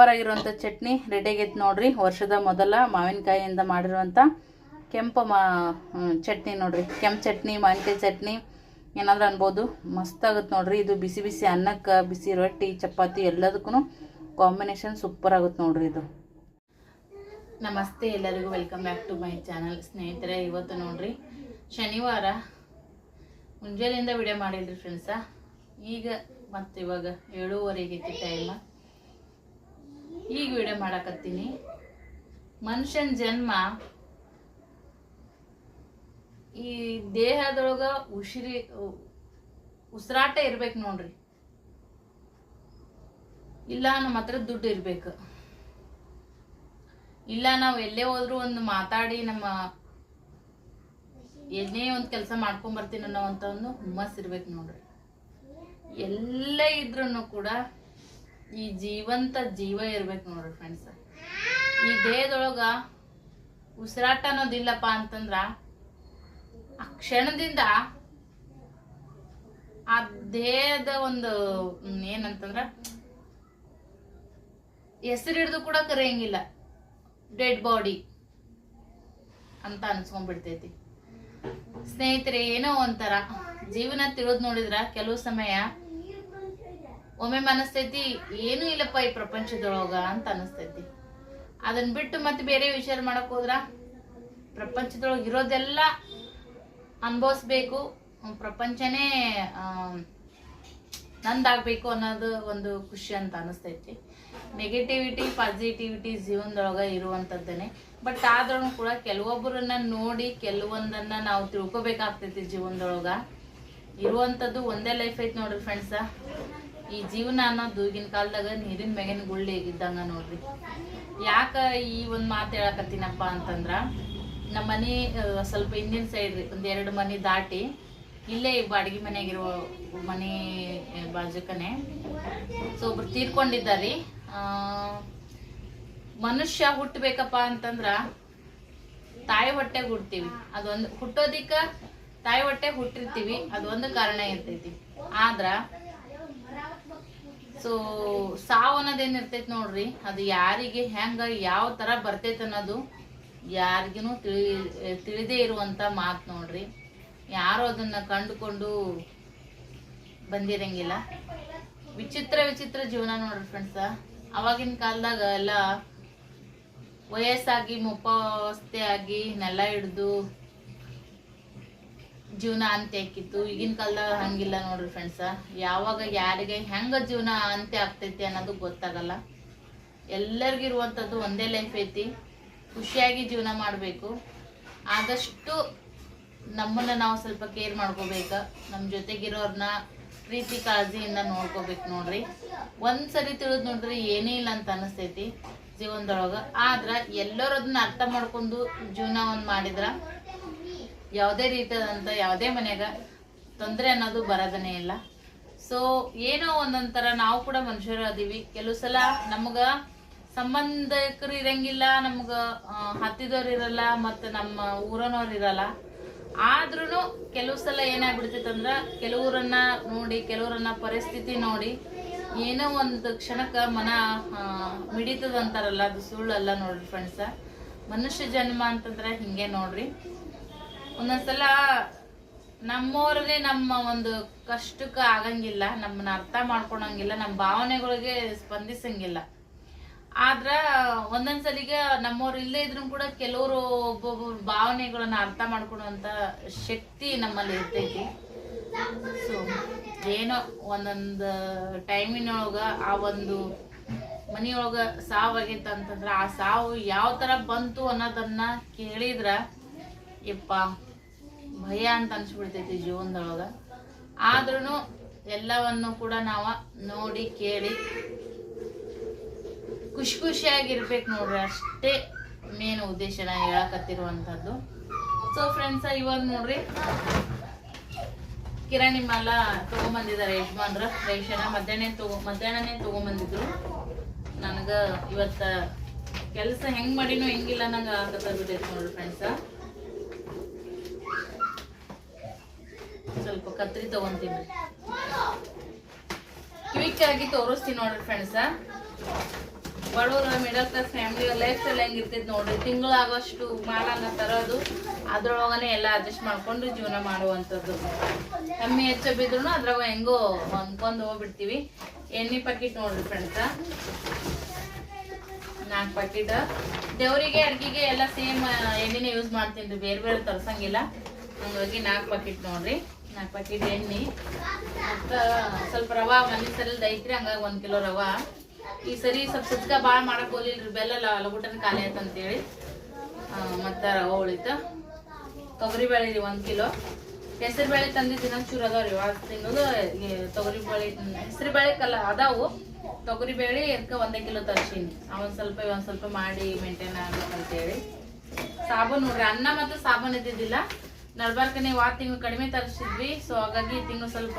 Super ಆಗಿರುವಂಥ ಚಟ್ನಿ ರೆಡಿಯಾಗೈತೆ ನೋಡ್ರಿ. ವರ್ಷದ ಮೊದಲ ಮಾವಿನಕಾಯಿಯಿಂದ ಮಾಡಿರುವಂಥ ಕೆಂಪು ಮಾ ಚಟ್ನಿ ನೋಡ್ರಿ. ಕೆಂಪು ಚಟ್ನಿ, ಮಾವಿನಕಾಯಿ ಚಟ್ನಿ ಏನಾದರೂ ಅನ್ಬೋದು. ಮಸ್ತಾಗುತ್ತೆ ನೋಡ್ರಿ. ಇದು ಬಿಸಿ ಬಿಸಿ ಅನ್ನಕ್ಕೆ, ಬಿಸಿ ರೊಟ್ಟಿ, ಚಪಾತಿ ಎಲ್ಲದಕ್ಕೂ ಕಾಂಬಿನೇಷನ್ ಸೂಪರ್ ಆಗುತ್ತೆ ನೋಡ್ರಿ ಇದು. ನಮಸ್ತೆ, ಎಲ್ಲರಿಗೂ welcome back to my channel ಸ್ನೇಹಿತರೆ, ಇವತ್ತು ನೋಡ್ರಿ, ಶನಿವಾರ ಮುಂಜಾನೆಯಿಂದ ವಿಡಿಯೋ ಮಾಡಿದ್ರಿ ಫ್ರೆಂಡ್ಸ ಈಗ ಮತ್ತು ಇವಾಗ ಏಳೂವರೆಗೆ ಟೈಮ್ ಈಗ ವಿಡಿಯೋ ಮಾಡಕತ್ತೀನಿ. ಮನುಷ್ಯನ ಜನ್ಮ ಈ ದೇಹದೊಳಗ ಉಸಿರಿ, ಉಸಿರಾಟ ಇರ್ಬೇಕು ನೋಡ್ರಿ. ಇಲ್ಲ ನಮ್ಮ ಹತ್ರ ದುಡ್ಡು ಇರ್ಬೇಕು. ಇಲ್ಲ ನಾವು ಎಲ್ಲೇ ಹೋದ್ರು ಒಂದು ಮಾತಾಡಿ ನಮ್ಮ ಏನೇ ಒಂದು ಕೆಲಸ ಮಾಡ್ಕೊಂಡ್ ಬರ್ತೀನಿ ಅನ್ನೋ ಅಂತ ಒಂದು ಹುಮ್ಮಸ್ ಇರ್ಬೇಕು ನೋಡ್ರಿ. ಎಲ್ಲ ಇದ್ರೂ ಕೂಡ ಈ ಜೀವಂತ ಜೀವ ಇರ್ಬೇಕು ನೋಡ್ರಿ ಫ್ರೆಂಡ್ಸ್ ಈ ದೇಹದೊಳಗ ಉಸಿರಾಟ ಅನ್ನೋದಿಲ್ಲಪ್ಪ ಅಂತಂದ್ರ ಆ ಕ್ಷಣದಿಂದ ಆ ದೇಹದ ಒಂದು ಏನಂತಂದ್ರ ಹೆಸರು ಹಿಡಿದು ಕೂಡ ಕರೆಯಂಗಿಲ್ಲ. ಡೆಡ್ ಬಾಡಿ ಅಂತ ಅನ್ಸ್ಕೊಂಡ್ಬಿಡ್ತೈತಿ. ಸ್ನೇಹಿತರೆ, ಏನೋ ಒಂಥರ ಜೀವನ ತಿಳಿದ್ ನೋಡಿದ್ರ ಕೆಲವು ಸಮಯ ಒಮ್ಮೆ ಅನಸ್ತೈತಿ ಏನೂ ಇಲ್ಲಪ್ಪ ಈ ಪ್ರಪಂಚದೊಳಗ ಅಂತ ಅನಸ್ತೈತಿ. ಅದನ್ನ ಬಿಟ್ಟು ಮತ್ತೆ ಬೇರೆ ವಿಚಾರ ಮಾಡಕ್ ಹೋದ್ರ ಪ್ರಪಂಚದೊಳಗೆ ಇರೋದೆಲ್ಲ ಅನುಭವಿಸ್ಬೇಕು, ಪ್ರಪಂಚನೇ ನಂದಾಗಬೇಕು ಅನ್ನೋದು ಒಂದು ಖುಷಿ ಅಂತ ಅನಿಸ್ತೈತಿ. ನೆಗೆಟಿವಿಟಿ ಪಾಸಿಟಿವಿಟಿ ಜೀವನದೊಳಗೆ ಇರುವಂಥದ್ದೇನೆ ಬಟ್ ಆದ್ರೂ ಕೂಡ ಕೆಲವೊಬ್ಬರನ್ನ ನೋಡಿ, ಕೆಲವೊಂದನ್ನ ನಾವು ತಿಳ್ಕೊಬೇಕಾಗ್ತೈತಿ ಜೀವನದೊಳಗೆ. ಇರುವಂಥದ್ದು ಒಂದೇ ಲೈಫ್ ಐತಿ ನೋಡ್ರಿ ಫ್ರೆಂಡ್ಸ ಈ ಜೀವನ ಅನ್ನೋದು ಈಗಿನ ಕಾಲದಾಗ ನೀರಿನ ಮ್ಯಾಗಿನ ಗುಳ್ಳಿ ಇದ್ದಂಗ ನೋಡ್ರಿ. ಯಾಕ ಈ ಒಂದು ಮಾತು ಹೇಳಕತ್ತೀನಪ್ಪ ಅಂತಂದ್ರ ನಮ್ಮ ಮನೆ ಸ್ವಲ್ಪ ಹಿಂದಿನ ಸೈಡ್ ರೀ, ಒಂದ್ ಎರಡು ಮನೆ ದಾಟಿ, ಇಲ್ಲೇ ಬಾಡಿಗೆ ಮನೆಯಾಗಿರುವ ಮನೆ ಬಾಜುಕನೆ. ಸೊ ಒಬ್ರು ತೀರ್ಕೊಂಡಿದ್ದಾರಿ. ಮನುಷ್ಯ ಹುಟ್ಟಬೇಕಪ್ಪ ಅಂತಂದ್ರ, ತಾಯಿ ಹೊಟ್ಟೆಗೆ ಹುಡ್ತೀವಿ ಅದೊಂದು, ಹುಟ್ಟೋದಿಕ್ಕ ತಾಯಿ ಹೊಟ್ಟೆ ಹುಟ್ಟಿರ್ತೀವಿ. ಅದೊಂದು ಕಾರಣ ಇರ್ತೈತಿ. ಆದ್ರ ಸೊ ಸಾವು ಅನ್ನೋದು ಏನಿರ್ತೈತೆ ನೋಡ್ರಿ, ಅದು ಯಾರಿಗೆ ಹೆಂಗ ಯಾವ ತರ ಬರ್ತೈತೆ ಅನ್ನೋದು ಯಾರಿಗೂ ತಿಳಿ, ತಿಳಿದೇ ಇರುವಂತ ಮಾತು ನೋಡ್ರಿ. ಯಾರು ಅದನ್ನ ಕಂಡುಕೊಂಡು ಬಂದಿರಂಗಿಲ್ಲ. ವಿಚಿತ್ರ ವಿಚಿತ್ರ ಜೀವನ ನೋಡ್ರಿ ಫ್ರೆಂಡ್ಸ ಅವಾಗಿನ ಕಾಲದಾಗ ಎಲ್ಲ ವಯಸ್ಸಾಗಿ ಮುಪ್ಪಾವಸ್ಥೆ ಆಗಿ ನೆಲ ಹಿಡ್ದು ಜೀವನ ಅಂತ್ಯ ಆಕಿತ್ತು ಈಗಿನ ಕಾಲದಾಗ ಹಂಗಿಲ್ಲ ನೋಡ್ರಿ ಫ್ರೆಂಡ್ಸ ಯಾವಾಗ ಯಾರಿಗೆ ಹೆಂಗ ಜೀವನ ಅಂತ್ಯ ಆಗ್ತೈತಿ ಅನ್ನೋದು ಗೊತ್ತಾಗಲ್ಲ. ಎಲ್ಲರಿಗಿರುವಂಥದ್ದು ಒಂದೇ ಲೈಫ್ ಐತಿ. ಖುಷಿಯಾಗಿ ಜೀವನ ಮಾಡಬೇಕು. ಆದಷ್ಟು ನಮ್ಮನ್ನ ನಾವು ಸ್ವಲ್ಪ ಕೇರ್ ಮಾಡ್ಕೋಬೇಕು. ನಮ್ಮ ಜೊತೆಗಿರೋರ್ನ ಪ್ರೀತಿ, ಕಾಳಜಿಯಿಂದ ನೋಡ್ಕೋಬೇಕು ನೋಡ್ರಿ. ಒಂದ್ಸರಿ ತಿಳಿದು ನೋಡಿದ್ರೆ ಏನೇ ಇಲ್ಲ ಅಂತ ಅನಿಸ್ತೈತಿ ಜೀವನದೊಳಗ. ಆದ್ರೆ ಎಲ್ಲರೂ ಅದನ್ನ ಅರ್ಥ ಮಾಡ್ಕೊಂಡು ಜೀವನ ಒಂದು ಮಾಡಿದ್ರ ಯಾವುದೇ ರೀತಿಯಾದಂಥ ಯಾವುದೇ ಮನೆಯಾಗ ತೊಂದರೆ ಅನ್ನೋದು ಬರೋದನೇ ಇಲ್ಲ. ಸೊ ಏನೋ ಒಂದೊಂಥರ ನಾವು ಕೂಡ ಮನುಷ್ಯರು ಅದೀವಿ. ಕೆಲವು ಸಲ ನಮ್ಗ ಸಂಬಂಧಿಕರು ಇರಂಗಿಲ್ಲ, ನಮ್ಗೆ ಹತ್ತಿದವ್ರು ಇರಲ್ಲ ಮತ್ತು ನಮ್ಮ ಊರನವ್ರು ಇರಲ್ಲ. ಆದ್ರೂ ಕೆಲವು ಸಲ ಏನಾಗ್ಬಿಡ್ತೈತೆ ಕೆಲವರನ್ನ ನೋಡಿ, ಕೆಲವರನ್ನ ಪರಿಸ್ಥಿತಿ ನೋಡಿ ಏನೋ ಒಂದು ಕ್ಷಣಕ್ಕೆ ಮನ ಮಿಡಿತದಂತಾರಲ್ಲ ಅದು ಸುಳ್ಳಲ್ಲ ನೋಡ್ರಿ ಫ್ರೆಂಡ್ಸ ಮನುಷ್ಯ ಜನ್ಮ ಅಂತಂದ್ರೆ ಹಿಂಗೆ ನೋಡ್ರಿ. ಒಂದೊಂದ್ಸಲ ನಮ್ಮವ್ರನ್ನೇ ನಮ್ಮ ಒಂದು ಕಷ್ಟಕ್ಕೆ ಆಗಂಗಿಲ್ಲ, ನಮ್ಮನ್ನ ಅರ್ಥ ಮಾಡ್ಕೊಳಂಗಿಲ್ಲ ನಮ್ಮ ಭಾವನೆಗಳಿಗೆ ಸ್ಪಂದಿಸಂಗಿಲ್ಲ. ಆದ್ರ ಒಂದೊಂದ್ಸಲಿಗೆ ನಮ್ಮವ್ರು ಇಲ್ಲೇ ಇದ್ರು ಕೂಡ ಕೆಲವರು ಒಬ್ಬೊಬ್ಬರ ಭಾವನೆಗಳನ್ನ ಅರ್ಥ ಮಾಡ್ಕೊಡುವಂತ ಶಕ್ತಿ ನಮ್ಮಲ್ಲಿ ಇರ್ತೈತಿ. ಸೊ ಏನೋ ಒಂದೊಂದು ಟೈಮಿನೊಳಗ ಆ ಒಂದು ಮನೆಯೊಳಗ ಸಾವಾಗೈತ ಅಂತಂದ್ರ ಆ ಸಾವು ಯಾವ ತರ ಬಂತು ಅನ್ನೋದನ್ನ ಕೇಳಿದ್ರ, ಯಪ್ಪ ಭಯ ಅಂತ ಅನ್ಸ್ಬಿಡ್ತೈತಿ ಜೀವನದೊಳಗ. ಆದ್ರೂ ಎಲ್ಲವನ್ನು ಕೂಡ ನಾವ ನೋಡಿ ಕೇಳಿ ಖುಷಿ ಖುಷಿಯಾಗಿರ್ಬೇಕು ನೋಡ್ರಿ, ಅಷ್ಟೇ ಮೇನ್ ಉದ್ದೇಶ ನಾ ಹೇಳಕತ್ತಿರುವಂಥದ್ದು. ಸೊ ಫ್ರೆಂಡ್ಸ ಇವಾಗ ನೋಡ್ರಿ, ಕಿರಾಣಿ ಮಾಲ ತಗೊಂಬಂದಿದ್ದಾರೆ ಯಜಮಾನ್ರ ರೇಷನ ಮಧ್ಯಾಹ್ನ ತಗೋ, ಮಧ್ಯಾಹ್ನನೇ ತಗೊಂಬಂದಿದ್ರು. ನನಗ ಇವತ್ತ ಕೆಲಸ ಹೆಂಗ್ ಮಾಡಿನೂ ಹೆಂಗಿಲ್ಲ ನಂಗೆ ಆಗತ್ತ ಬಿಟ್ಟೈತಿ ನೋಡ್ರಿ ಫ್ರೆಂಡ್ಸ ಸ್ವಲ್ಪ ಕತ್ರಿ ತಗೊಂತೀನಿ. ಕ್ವಿಕ್ ಆಗಿ ತೋರಿಸ್ತೀನಿ ನೋಡ್ರಿ ಫ್ರೆಂಡ್ಸ ಬಡವರ middle class family life style ಹೆಂಗಿರ್ತೈತಿ ನೋಡ್ರಿ. ತಿಂಗಳಾಗೋಷ್ಟು ಮಾಲನ್ನ ತರೋದು ಅದ್ರೊಳಗನೆ ಎಲ್ಲ ಅಡ್ಜಸ್ಟ್ ಮಾಡ್ಕೊಂಡು ಜೀವನ ಮಾಡುವಂಥದ್ದು. ಕಮ್ಮಿ ಹೆಚ್ಚು ಬಿದ್ರು ಅದ್ರಾಗ ಹೆಂಗೋ ಹೊಂದ್ಕೊಂಡು ಹೋಗ್ಬಿಡ್ತೀವಿ. ಎಣ್ಣೆ ಪಾಕಿಟ್ ನೋಡ್ರಿ ಫ್ರೆಂಡ್ಸ ನಾಲ್ಕು ಪಾಕಿಟ್ ದೇವರಿಗೆ, ಅಡ್ಗೆಗೆ ಎಲ್ಲ ಸೇಮ್ ಎಣ್ಣೆನೇ ಯೂಸ್ ಮಾಡ್ತೀನಿ ಬೇರೆ ಬೇರೆ ತರ್ಸಂಗಿಲ್ಲ. ಹಂಗಾಗಿ ನಾಲ್ಕು ಪಾಕಿಟ್ ನೋಡ್ರಿ. ನಾಲ್ಕು ಪ್ಯಾಕೆಟ್ ಎಣ್ಣೆ. ಮತ್ತು ಸ್ವಲ್ಪ ರವೆ ಮನೆ ಸರಿಲ್ದ ಐತ್ರಿ ಹಂಗಾಗಿ ಒಂದು ಕಿಲೋ ರವೆ. ಈ ಸರಿ ಸ್ವಲ್ಪ ಸಜ್ಕ ಭಾಳ ಮಾಡಕ್ಕೆ ಹೋಗ್ಲಿಲ್ರಿ, ಬೆಲ್ಲ ಲಗುಟನ ಖಾಲಿ ಆಯ್ತು ಅಂತೇಳಿ. ಮತ್ತು ರವೆ ಉಳಿತು. ತೊಗರಿಬೇಳೆ ರೀ, ಒಂದು ಕಿಲೋ. ಹೆಸರು ಬೇಳೆ ತಂದಿದ್ದು ಚೂರು ಅದಾವ ರೀ ತಿನ್ನೋದು ತಿಂಗಳು ತೊಗರಿ ಬೇಳೆ ಹೆಸರು ಬೇಳೆ ಕಲ್ಲ ಅದಾವು. ತೊಗರಿ ಬೇಳೆ ಎದ್ಕ ಒಂದೇ ಕಿಲೋ ತರ್ಸೀನಿ. ಅವನ್ ಸ್ವಲ್ಪ ಒಂದು ಸ್ವಲ್ಪ ಮಾಡಿ ಮೇಂಟೈನ್ ಆಗ್ಬೇಕಂತೇಳಿ. ಸಾಬೂನು ನೋಡ್ರಿ, ಅನ್ನ ಮತ್ತು ಸಾಬೂನು ಇದ್ದಿದ್ದಿಲ್ಲ. ನಡ್ಬಾರ್ಕನೆ ವಾರ ತಿಂಗಳು ಕಡಿಮೆ ತರಿಸಿದ್ವಿ ಸೊ ಹಾಗಾಗಿ ತಿಂಗಳು ಸ್ವಲ್ಪ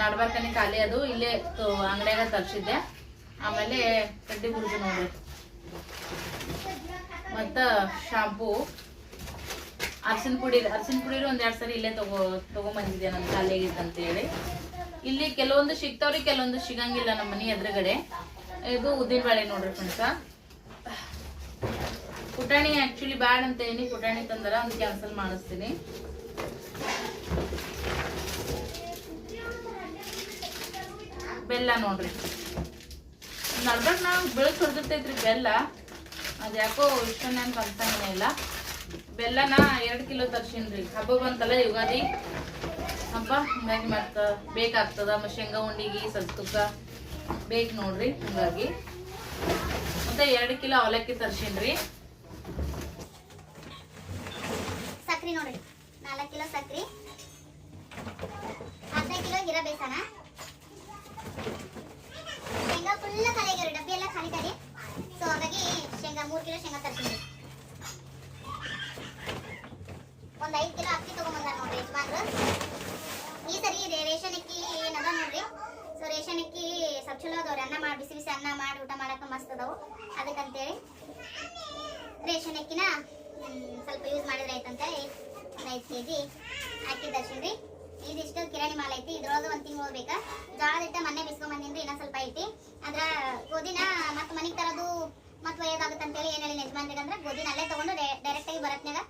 ನಡ್ಬಾರ್ಕನೆ ಖಾಲಿ ಅದು, ಇಲ್ಲೇ ಅಂಗಡಿಯಾಗ ತರಿಸಿದ್ದೆ. ಆಮೇಲೆ ಕಡ್ಡಿ ಹುಡುಗು ನೋಡಿ. ಮತ್ತು ಶಾಂಪೂ ಅರ್ಶಿನ ಪುಡಿ ಅರ್ಸಿನ ಪುಡಿ ಒಂದು ಎರಡು ಸರಿ ಇಲ್ಲೇ ತಗೋ, ತಗೊಂಬಂದಿದ್ದೆ ನನ್ನ ಖಾಲಿಯಾಗಿತ್ತು ಅಂತೇಳಿ ಇಲ್ಲಿ ಕೆಲವೊಂದು ಸಿಗ್ತಾವ್ರಿ, ಕೆಲವೊಂದು ಸಿಗಂಗಿಲ್ಲ ನಮ್ಮ ಮನೆ ಎದುರುಗಡೆ. ಇದು ಉದ್ದಿನ ಬಾಳೆ ನೋಡ್ರಿ ಫ್ರೆಂಡ್ಸ ಪುಟಾಣಿ ಆಕ್ಚುಲಿ ಬ್ಯಾಡ್ ಅಂತ ಏನಿ ಪುಟಾಣಿ ತಂದರ ಅದು ಕ್ಯಾನ್ಸಲ್ ಮಾಡಿಸ್ತೀನಿ. ಬೆಲ್ಲ ನೋಡ್ರಿ. ನಡ್ಬಾರ್ದು ನಾವು ಬೆಳಗ್ಗೆ ಹೊಡೆದಿರ್ತೈತ್ರಿ ಬೆಲ್ಲ. ಅದು ಯಾಕೋ ಇಷ್ಟೊಂದು ನೆನ್ಪು ಅನ್ಸಂಗೇ ಇಲ್ಲ. ಬೆಲ್ಲನ ಎರಡು ಕಿಲೋ ತರ್ಸಿನ್ರಿ. ಹಬ್ಬ ಬಂತಲ್ಲ ಯುಗಾದಿ. ಹಬ್ಬ, ಹಂಗಾಗಿ ಮತ್ತೆ ಬೇಕಾಗ್ತದ. ಮತ್ತು ಶೇಂಗಾ ಉಂಡಿಗೆ ಸಜ್ತುಕ್ಕ ಬೇಕು ನೋಡ್ರಿ, ಹಂಗಾಗಿ. ಮತ್ತೆ ಎರಡು ಕಿಲೋ ಅವಲಕ್ಕಿ ತರ್ಸಿನ್ರಿ. ಸಕ್ರಿ ನೋಡ್ರಿ. ನಾಲ್ಕು ಕಿಲೋ ಸಕ್ರಿ. ಅರ್ಧ ಕಿಲೋ ಬೇಸನ. ಶೇಂಗಾ ಫುಲ್ ಖಾಲಿ ಡಬ್ಬಿ ಎಲ್ಲ ಖಾಲಿ ಖಾಲಿ. ಸೊ ಹಾಗಾಗಿ ಶೇಂಗಾ ಮೂರು ಕಿಲೋ ಶೇಂಗಾ ತರ್ಸಿದ್ರಿ ಒಂದ್ ಐದು ಕಿಲೋ ಅಕ್ಕಿ ತಗೊಂಬಂದಾರ ನೋಡ್ರಿ ಯಜಮಾನ್ರು. ಈ ಸರಿ ರೇಷನ್ ಅಕ್ಕಿ ಏನದ ನೋಡ್ರಿ. ಸೊ ರೇಷನ್ ಅಕ್ಕಿ ಸ್ವಲ್ಪ ಚಲೋ ಅದಾವ್ರಿ. ಅನ್ನ ಮಾಡಿ ಬಿಸಿ ಬಿಸಿ ಅನ್ನ ಮಾಡಿ ಊಟ ಮಾಡಕ್ಕೆ ಮಸ್ತ್ ಅದಾವು. ಅದಕ್ಕಂತೇಳಿ ರೇಷನ್ ಅಕ್ಕಿನ ಸ್ವಲ್ಪ ಯೂಸ್ ಮಾಡಿದ್ರೆ ಆಯ್ತಂತೇಳಿ ಒಂದು ಐದು ಕೆ ಜಿ ತರ್ಸಿನ್ರಿ ಇದಿಷ್ಟು ಕಿರಾಣಿ ಮಾಲ್ ಐತಿ. ಇದ್ರೊಳಗೆ ಒಂದು ತಿಂಗಳು ಹೋಗ್ಬೇಕಾ. ಜೋಳದ ಹಿಟ್ಟ ಮೊನ್ನೆ ಬಿಸ್ಕೊಂಡ್ ಬಂದಿನ್ರಿ ಇನ್ನೂ ಸ್ವಲ್ಪ ಐತಿ. ಅದ್ರ ಗೋಧಿನ ಮತ್ತೆ ಮನೆಗೆ ತರೋದು ಮತ್ತೆ ಒಯ್ಯೋದಾಗುತ್ತೆ ಅಂತೇಳಿ ಏನು ಹೇಳಿ ಯಜಮಾನ್ರಿಗೆ ಅಂದ್ರೆ ಗೋಧಿನ ಅಲ್ಲೇ ತಗೊಂಡು ಡೈರೆಕ್ಟಾಗಿ ಬರತ್ನಾಗ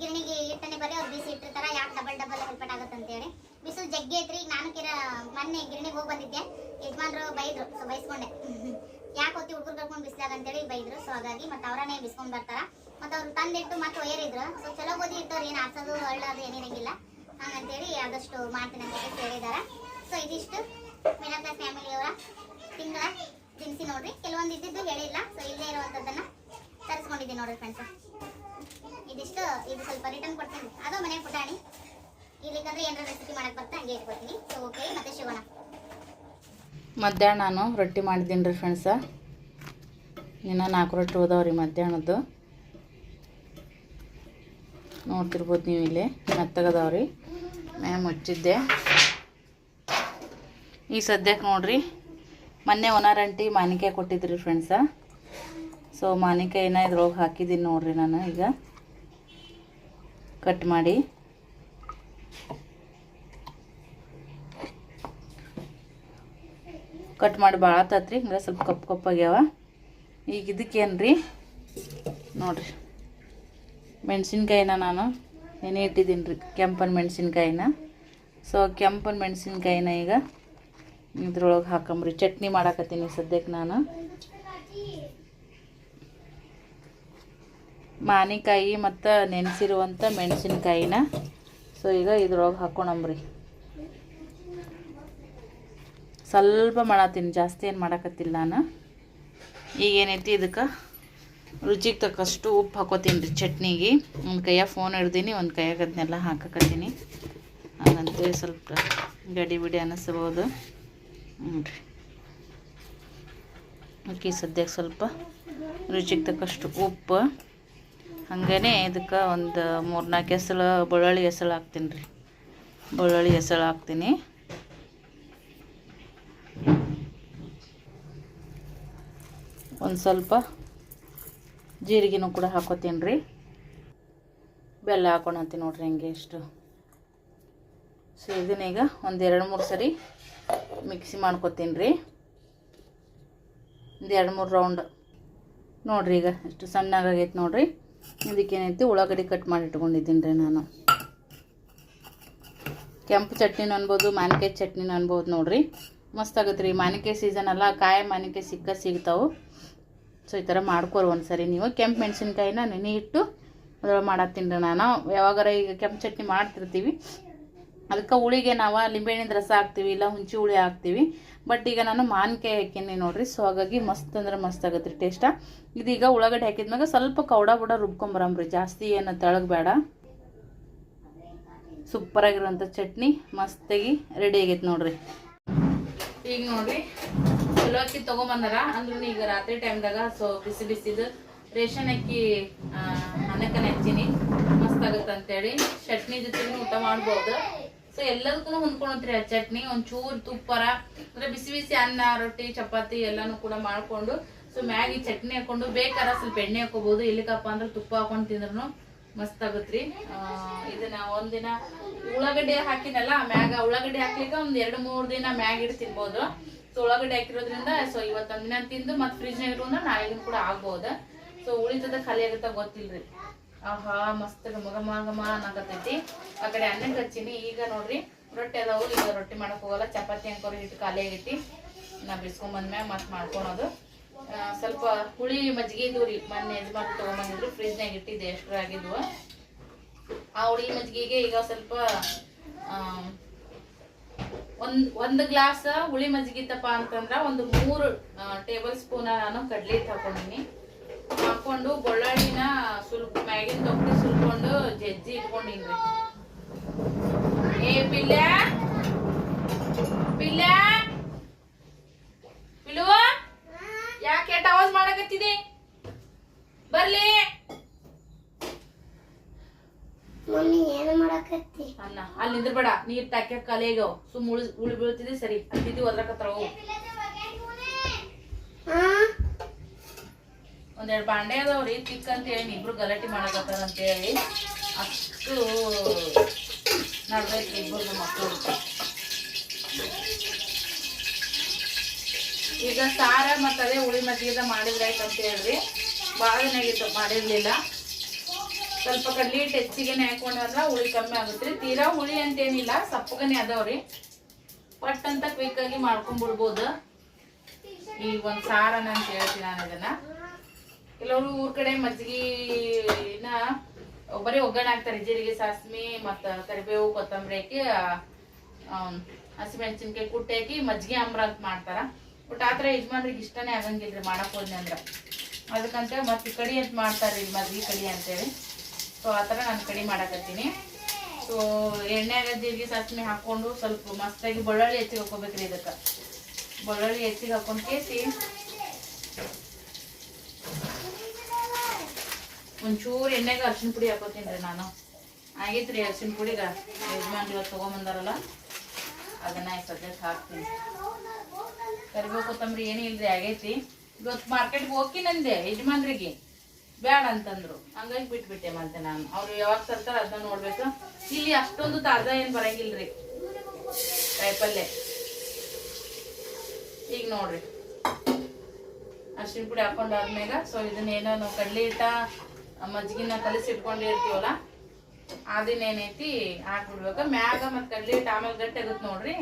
ಗಿರಣಿಗೆ ಇಟ್ಟನೆ ಬರ್ರಿ, ಅವ್ರು ಬಿಸಿ ಇಟ್ಟಿರ್ತಾರೆ, ಯಾಕೆ ಡಬಲ್ ಡಬಲ್ ಹೆಲ್ಪಟ್ ಆಗುತ್ತೆ ಅಂತೇಳಿ. ಬಿಸಿಲು ಜಗ್ಗಿ ಐತ್ರಿ. ನಾನು ಕಿರ, ಮೊನ್ನೆ ಗಿರಣಿಗೆ ಹೋಗಿ ಬಂದಿದ್ದೆ. ಯಜಮಾನ್ರು ಬೈದ್ರು, ಸೊ ಬೈಸ್ಕೊಂಡೆ. ಯಾಕೆ ಹೊತ್ತಿ ಹುಡುಗರು ಕರ್ಕೊಂಡು ಬಿಸಿಲಾಗ ಅಂತೇಳಿ ಬೈದ್ರು. ಸೊ ಹಾಗಾಗಿ ಮತ್ತೆ ಅವರನ್ನೇ ಬಿಸ್ಕೊಂಡು ಬರ್ತಾರ. ಮತ್ತೆ ಅವ್ರು ತಂದಿಟ್ಟು ಮತ್ತೆ ಒಯ್ಯರಿದ್ರು. ಸೊ ಚಲೋ ಗೋಧಿ ಇರ್ತಾವ್ರಿ ಏನು ಆಡ್ಸೋದು ಒಳ್ಳೆದು ಏನಿರಂಗಿಲ್ಲ ಹಂಗಂತೇಳಿ ಆದಷ್ಟು ಮಾಡ್ತೀನಿ ಅಂತ ಹೇಳಿ ಹೇಳಿದಾರ ಸೊ ಇದಿಷ್ಟು. ಮಿಡಲ್ ಕ್ಲಾಸ್ ಫ್ಯಾಮಿಲಿಯವರ ತಿಂಗಳ ದಿನಸಿ ನೋಡ್ರಿ. ಕೆಲವೊಂದು ಇದ್ದಿದ್ದು ಹೇಳಿಲ್ಲ. ಸೊ ಇಲ್ಲೇ ಇರುವಂಥದ್ದನ್ನು ತರಿಸ್ಕೊಂಡಿದ್ದೀನಿ ನೋಡ್ರಿ ಫ್ರೆಂಡ್ಸ್ ಇದಿಷ್ಟು. ಇದು ಸ್ವಲ್ಪ ರಿಟರ್ನ್ ಕೊಡ್ತೀನಿ. ಅದು ಮನೆ ಪುಟಾಣಿ. ಇಲ್ಲಿಕಂದ್ರೆ ಏನಾರ ರೆಸಿಪಿ ಮಾಡಕ್ ಬರ್ತಾ ಹಂಗೆ ಇಟ್ಕೊತೀನಿ ಸೊ ಓಕೆ ಮತ್ತೆ ಶಿವಣ ಮಧ್ಯಾಹ್ನ ನಾನು ರೊಟ್ಟಿ ಮಾಡಿದ್ದೀನಿ ರೀ ಫ್ರೆಂಡ್ಸ ಇನ್ನು ನಾಲ್ಕು ರೊಟ್ಟಿ ಹೋದವ್ರಿ ಮಧ್ಯಾಹ್ನದ್ದು. ನೋಡ್ತಿರ್ಬೋದು ನೀವು ಇಲ್ಲಿ. ಮೆತ್ತಗದವ್ರಿ. ಮ್ಯಾ ಮುಚ್ಚಿದ್ದೆ. ಈ ಸದ್ಯಕ್ಕೆ ನೋಡ್ರಿ, ಮೊನ್ನೆ ಒನಾರಂಟಿ ಮಾನಿಕಾಯಿ ಕೊಟ್ಟಿದ್ರಿ ಫ್ರೆಂಡ್ಸ ಸೊ ಮಾನಿಕಾಯಿನ ಇದ್ರೊಳಗೆ ಹಾಕಿದ್ದೀನಿ ನೋಡ್ರಿ ನಾನು ಈಗ. ಕಟ್ ಮಾಡಿ. ಕಟ್ ಮಾಡಿ ಭಾಳ ಆತತ್ರಿ ಹಂಗೆ ಸ್ವಲ್ಪ ಕಪ್ಪು ಕಪ್ಪಾಗ್ಯಾವ. ಈಗ ಇದಕ್ಕೇನು ರೀ ನೋಡ್ರಿ. ಮೆಣಸಿನ್ಕಾಯಿನ ನಾನು ನೆನೆ ಇಟ್ಟಿದ್ದೀನಿ ರೀ, ಕೆಂಪನ ಮೆಣಸಿನ್ಕಾಯಿನ. ಸೊ ಕೆಂಪನ ಮೆಣಸಿನ್ಕಾಯಿನ ಈಗ ಇದ್ರೊಳಗೆ ಹಾಕಂಬ್ರಿ. ಚಟ್ನಿ ಮಾಡಾಕತ್ತೀನಿ ಸದ್ಯಕ್ಕೆ ನಾನು. ಮಾನಿಕಾಯಿ ಮತ್ತು ನೆನೆಸಿರುವಂಥ ಮೆಣಸಿನ್ಕಾಯಿನ. ಸೊ ಈಗ ಇದ್ರೊಳಗೆ ಹಾಕ್ಕೊಳಂಬ್ರಿ ಸ್ವಲ್ಪ ಮಾಡತ್ತೀನಿ, ಜಾಸ್ತಿ ಏನು ಮಾಡಕತ್ತಿಲ್ಲ ನಾನು. ಈಗ ಏನೈತಿ ಇದಕ್ಕೆ? ರುಚಿಗೆ ತಕ್ಕಷ್ಟು ಉಪ್ಪು ಹಾಕೋತೀನಿ ರೀ ಚಟ್ನಿಗೆ. ಒಂದು ಕೈಯಾಗ ಫೋನ್ ಹಿಡ್ದೀನಿ, ಒಂದು ಕೈಯಾಗ ಅದನ್ನೆಲ್ಲ ಹಾಕಕತ್ತೀನಿ. ಹಾಗಂತೇಳಿ ಸ್ವಲ್ಪ ಗಡಿ ಬಿಡಿ ಅನ್ನಿಸ್ಬೋದು ಹ್ಞೂ ರೀ. ಸದ್ಯಕ್ಕೆ ಸ್ವಲ್ಪ ರುಚಿಗೆ ತಕ್ಕಷ್ಟು ಉಪ್ಪು. ಹಾಗೇ ಇದಕ್ಕೆ ಒಂದು ಮೂರು ಹೆಸಳು ಬೆಳ್ಳುಳ್ಳಿ ಹೆಸಳು ಹಾಕ್ತೀನಿ ರೀ. ಬೆಳ್ಳುಳ್ಳಿ ಹೆಸಳು ಹಾಕ್ತೀನಿ. ಒಂದು ಸ್ವಲ್ಪ ಜೀರಿಗೆನೂ ಕೂಡ ಹಾಕೋತೀನಿ ರೀ ಬೆಲ್ಲ ಹಾಕೊಳತ್ತೀನಿ ನೋಡ್ರಿ ಹಿಂಗೆ ಇಷ್ಟು ಸೊ ಇದನ್ನೀಗ ಒಂದು ಎರಡು ಮೂರು ಸರಿ ಮಿಕ್ಸಿ ಮಾಡ್ಕೊತೀನಿ ರೀ ಒಂದು ಎರಡು ಮೂರು ರೌಂಡ್ ನೋಡ್ರಿ ಈಗ ಎಷ್ಟು ಸಣ್ಣಗಾಗೈತೆ ನೋಡ್ರಿ. ಇದಕ್ಕೇನೈತಿ ಉಳ್ಳಾಗಡ್ಡಿ ಕಟ್ ಮಾಡಿ ಇಟ್ಕೊಂಡಿದ್ದೀನಿ ರೀ ನಾನು. ಕೆಂಪು ಚಟ್ನಿ ಅನ್ಬೋದು, ಮಾನಿಕಾಯಿ ಚಟ್ನಿ ಅನ್ಬೋದು ನೋಡ್ರಿ. ಮಸ್ತ್ ಆಗುತ್ತೆ ರೀ ಮಾನಿಕಾಯಿ ಸೀಸನ್ ಅಲ್ಲ, ಕಾಯಿ ಮಾನಿಕಾಯಿ ಸಿಕ್ಕ ಸಿಗ್ತಾವೆ. ಸೊ, ಈ ಥರ ಮಾಡ್ಕೋರು ಒಂದು ಸರಿ ನೀವು ಕೆಂಪು ಮೆಣಸಿನ್ಕಾಯಿನ ನೆನೆ ಇಟ್ಟು ಅದ್ರೊಳಗೆ ಮಾಡತ್ತೀನಿ ನಾನು. ಯಾವಾಗಾರ ಈಗ ಕೆಂಪು ಚಟ್ನಿ ಮಾಡ್ತಿರ್ತೀವಿ. ಅದಕ್ಕೆ ಹುಳಿಗೆ ನಾವು ಲಿಂಬೆಹಣ್ಣಿನ ರಸ ಹಾಕ್ತೀವಿ, ಇಲ್ಲ ಹುಂಚಿ ಹುಳಿ ಹಾಕ್ತೀವಿ. ಬಟ್ ಈಗ ನಾನು ಮಾನ್ಕಾಯಿ ಹಾಕೀನಿ ನೋಡ್ರಿ. ಸೊ ಹಾಗಾಗಿ ಮಸ್ತ್ ಅಂದ್ರೆ ಮಸ್ತ್ ಆಗತ್ತೆ ರೀ ಟೇಸ್ಟ ಇದೀಗ ಉಳ್ಳಾಗಡ್ಡೆ ಹಾಕಿದ್ಮ್ಯಾಗ ಸ್ವಲ್ಪ ಕೌಡ ಬುಡ ರುಬ್ಕೊಂಬರಮ್ರಿ ಜಾಸ್ತಿ ಏನು ತಳಗಬೇಡ. ಬೇಡ ಸೂಪರ್ ಆಗಿರುವಂಥ ಚಟ್ನಿ ಮಸ್ತಾಗಿ ರೆಡಿ ಆಗೈತೆ ನೋಡ್ರಿ. ಈಗ ನೋಡ್ರಿ. ಚಲೋ ಅಕ್ಕಿ ತಗೊಂಬಂದಾರ. ಅಂದ್ರೂ ಈಗ ರಾತ್ರಿ ಟೈಮ್ದಾಗ ಸೊ ಬಿಸಿ ಬಿಸಿದು ರೇಷನ್ ಅಕ್ಕಿ ಅನ್ನಕ್ಕನ ಹಚ್ಚಿನಿ. ಮಸ್ತ್ ಆಗುತ್ತೆ ಅಂತೇಳಿ. ಚಟ್ನಿ ಜೊತೆಗೂ ಊಟ ಮಾಡ್ಬೋದು. ಸೊ ಎಲ್ಲದಕ್ಕೂ ಹೊಂದ್ಕೊಳತ್ರಿ ಆ ಚಟ್ನಿ. ಒಂಚೂರು ತುಪ್ಪರ, ಅಂದ್ರೆ ಬಿಸಿ ಬಿಸಿ ಅನ್ನ, ರೊಟ್ಟಿ, ಚಪಾತಿ ಎಲ್ಲಾನು ಕೂಡ ಮಾಡ್ಕೊಂಡು, ಸೊ ಮ್ಯಾಗಿ ಚಟ್ನಿ ಹಾಕೊಂಡು ಬೇಕಾರ ಸ್ವಲ್ಪ ಎಣ್ಣೆ ಹಾಕೋಬಹುದು ಇಲ್ಲಿಕಪ್ಪ ಅಂದ್ರೆ ತುಪ್ಪ ಹಾಕೊಂಡು ತಿಂದ್ರು ಮಸ್ತ್ ಆಗುತ್ತ್ರಿ ಇದನ್ನ ಒಂದಿನ ಉಳ್ಳಾಗಡ್ಡೆ ಹಾಕಿನಲ್ಲ, ಮ್ಯಾಗ ಉಳ್ಳಾಗಡ್ಡೆ ಹಾಕ್ಲಿಕ್ಕೆ ಒಂದ್ ಎರಡು ಮೂರು ದಿನ ಮ್ಯಾಗ್ ಇಟ್ಟು ತಿನ್ಬೋದು. ಸೊ ಉಳ್ಳಾಗಡ್ಡೆ ಹಾಕಿರೋದ್ರಿಂದ ಸೊ ಇವತ್ತು ದಿನ ತಿಂದು ಮತ್ತೆ ಫ್ರಿಜ್ ಇರೋದ್ರ ನಾಳೆ ನಾಳೆಗೂ ಕೂಡ ಆಗ್ಬೋದು. ಸೊ ಉಳಿತದ ಖಾಲಿ ಆಗುತ್ತಾ ಗೊತ್ತಿಲ್ರಿ. ಆಹಾ, ಮಸ್ತ್ ಘಮ ಅನ್ನಕತ್ತೈತಿ. ಆ ಕಡೆ ಅನ್ನಕ್ಕೆ ಹಚ್ಚಿನಿ. ಈಗ ನೋಡ್ರಿ, ರೊಟ್ಟಿ ಅದಾವು. ಈಗ ರೊಟ್ಟಿ ಮಾಡಕ್ ಹೋಗಲ್ಲ. ಚಪಾತಿ ಅಂಕೋರಿ ಹಿಟ್ಟು ಖಾಲಿ ಆಗೈತಿ. ನಾ ಬಿಸ್ಕೊಂಡ್ ಬಂದ್ಮ್ಯಾಗ ಮತ್ ಮಾಡ್ಕೊಳೋದು. ಸ್ವಲ್ಪ ಹುಳಿ ಮಜ್ಜಿಗೆ ಇದ್ವು ರೀ. ಮೊನ್ನೆ ಯಜಮಾನ್ ತಗೊಂಬಂದಿದ್ರು. ಫ್ರಿಜ್ನಾಗ ಇಟ್ಟಿದ್ದೆ. ಎಷ್ಟು ಆಗಿದ್ವು. ಆ ಹುಳಿ ಮಜ್ಜಿಗೆಗೆ ಈಗ ಸ್ವಲ್ಪ ಒಂದ್ ಒಂದ್ ಗ್ಲಾಸ್ ಹುಳಿ ಮಜ್ಜಿಗೆ ಇತ್ತಪ್ಪ ಅಂತಂದ್ರ ಒಂದು ಮೂರು ಟೇಬಲ್ ಸ್ಪೂನ್ ನಾನು ಕಡ್ಲಿ ಹಾಕೊಂಡಿನಿ ಹಾಕೊಂಡು ಬೆಳ್ಳುಳ್ಳಿನ ಸುಲ್ಕ ಮ್ಯಾಗಿನ ತೊಪ್ಪಿ ಸುಲ್ಕೊಂಡು ಜಜ್ಜಿ ಇಟ್ಕೊಂಡಿನ್ರಿ ಏ ಪಿಲ್ಯ ಪಿಲ್ಯ ಪಿಲುವ ಯಾಕೆ ಕೆಟ್ಟ ಆವಾಜ್ ಮಾಡಕತ್ತಿದಿ? ಬರ್ಲಿ! ಮಮ್ಮಿ ಏನು ಮಾಡಕತ್ತಿ? ಅನ್ನ ಅಲ್ಲಿ ನಿಂದ್ರಬೇಡ. ನೀರ್ ತಾಕ್ಯ ಕಲೆಗವ್ ಸುಮ್ ಉಳಿ ಉಳಿ ಬೀಳ್ತಿದಿ ಸರಿ. ಅಂತಿದ್ದಿ ಒದ್ರಕತ್ರ ಹೋಗು. ಹಾ ಒಂದೆರಡು ಬಾಂಡೆ ಅದಾವ್ರಿ ತಿಕ್ ಅಂತ ಹೇಳಿ ಇಬ್ರು ಗಲಾಟೆ ಮಾಡಕತ್ತಾರ ಅಂತ ಹೇಳಿ ಅಷ್ಟು ನಡ್ದೈತ್ರಿ ಇಬ್ಬರು ಮಕ್ಕಳು ಈಗ ಸಾರ ಮತ್ತು ಅದೇ ಹುಳಿ ಮಜ್ಜಿಗೆದ ಮಾಡಿದ್ರಾಯ್ತು ಅಂತ ಹೇಳ್ರಿ. ಭಾಳ ದಿನ ಆಗಿತ್ತು ಮಾಡಿರ್ಲಿಲ್ಲ. ಸ್ವಲ್ಪ ಕಡಲಿ ಹಿಟ್ಟು ಹೆಚ್ಚಿಗೆನೆ ಹಾಕೊಂಡ್ರ ಹುಳಿ ಕಮ್ಮಿ ಆಗುತ್ತೆ. ರೀ ತೀರಾ ಹುಳಿ ಅಂತೇನಿಲ್ಲ, ಸಪ್ಪಗನೆ ಅದಾವ್ರಿ. ಪಟ್ ಅಂತ ಕ್ವಿಕ್ ಆಗಿ ಮಾಡ್ಕೊಂಡ್ಬಿಡ್ಬೋದು. ಈ ಒಂದ್ ಸಾರನ ಅಂತ ಹೇಳ್ತೀನಿ ನಾನು ಇದನ್ನ. ಕೆಲವರು ಊರ್ ಕಡೆ ಮಜ್ಜಿಗೆನ ಬರೀ ಒಗ್ಗರಣೆ ಹಾಕ್ತಾರೆ. ಜೀರಿಗೆ, ಸಾಸ್ಮಿ ಮತ್ತು ಕರಿಬೇವು, ಕೊತ್ತಂಬರಿ ಹಾಕಿ ಹಸಿಮೆಣಸಿನಕಾಯಿ ಕುಟ್ಟಿ ಹಾಕಿ ಮಜ್ಜಿಗೆ ಅಂಬ್ರ ಅಂತ ಮಾಡ್ತಾರ. ಬಟ್ ಆತರ ಯಜಮಾನ್ರಿಗೆ ಇಷ್ಟನೇ ಆಗಂಗಿಲ್ರಿ ಮಾಡಕ್ ಹೋದ್ನಿ ಅಂದ್ರೆ. ಅದಕ್ಕಂತ ಮತ್ತೆ ಕಡಿ ಅಂತ ಮಾಡ್ತಾರೆ ಮಾಡ್ತಾರ್ರಿ ಮಜ್ಜಿಗೆ ಕಡಿ ಅಂತೇಳಿ. ಸೊ ಆ ಥರ ನಾನು ಕಡಿಮೆ ಮಾಡಕತ್ತೀನಿ. ಸೊ ಎಣ್ಣೆಗ ಜೀರಿಗೆ ಸಾಸಿವೆ ಹಾಕ್ಕೊಂಡು ಸ್ವಲ್ಪ ಮಸ್ತಾಗಿ ಬೆಳ್ಳುಳ್ಳಿ ಹೆಚ್ಚಿಗೆ ಹಾಕೋಬೇಕ್ರಿ ಇದಕ್ಕೆ. ಬೆಳ್ಳುಳ್ಳಿ ಹೆಚ್ಚಿಗೆ ಹಾಕೊಂಡು ಕೇಸಿ. ಒಂಚೂರು ಎಣ್ಣೆಗೆ ಅರ್ಶಿನ ಪುಡಿ ಹಾಕೋತೀನಿ ರೀ ನಾನು. ಆಗೈತ್ರಿ ಅರ್ಶಿನ ಪುಡಿಗ. ಯಜಮಾನ್ ಇವತ್ತು ತೊಗೊಂಬಂದಾರಲ್ಲ. ಅದನ್ನ ಸದ್ಯಕ್ಕೆ ಹಾಕ್ತೀನಿ. ಕರಿಬೇವು ಕೊತ್ತಂಬರಿ ಏನೂ ಆಗೈತಿ. ಇವತ್ತು ಮಾರ್ಕೆಟ್ಗೆ ಹೋಗಿ ನಂದೆ ಯಜಮಾನ್ರಿಗೆ. ಬೇಡ ಅಂತಂದ್ರು. ಹಂಗಾಗಿ ಬಿಟ್ಬಿಟ್ಟೆ ಮತ್ತೆ ನಾನು. ಅವ್ರು ಯಾವಾಗ ತರ್ತಾರ ಅದನ್ನ ನೋಡ್ಬೇಕು. ಇಲ್ಲಿ ಅಷ್ಟೊಂದು ತಾಜಾ ಏನು ಬರಂಗಿಲ್ರಿ. ಕಾಯಿಪಲ್ಲೆ. ಈಗ ನೋಡ್ರಿ. ಅರ್ಶಿನ ಪುಡಿ ಹಾಕೊಂಡಾದ್ಮೇಗ ಸೊ ಇದನ್ನೇನೋ ಏನೋ ಕಡ್ಲಿ ಹಿಟ್ಟ ಮಜ್ಜಿಗೆನ ಕಲಸಿ ಇಟ್ಕೊಂಡಿರ್ತೀವಲ್ಲ ಅದನ್ನ ಏನೈತಿ ಹಾಕ್ಬಿಡ್ಬೇಕು. ಮ್ಯಾಗ ಮತ್ತು ಕಡ್ಲಿ ಹಿಟ್ಟು ಆಮೇಲೆ ಗಟ್ಟಿ ಆಗುತ್ತೆ ನೋಡ್ರಿ.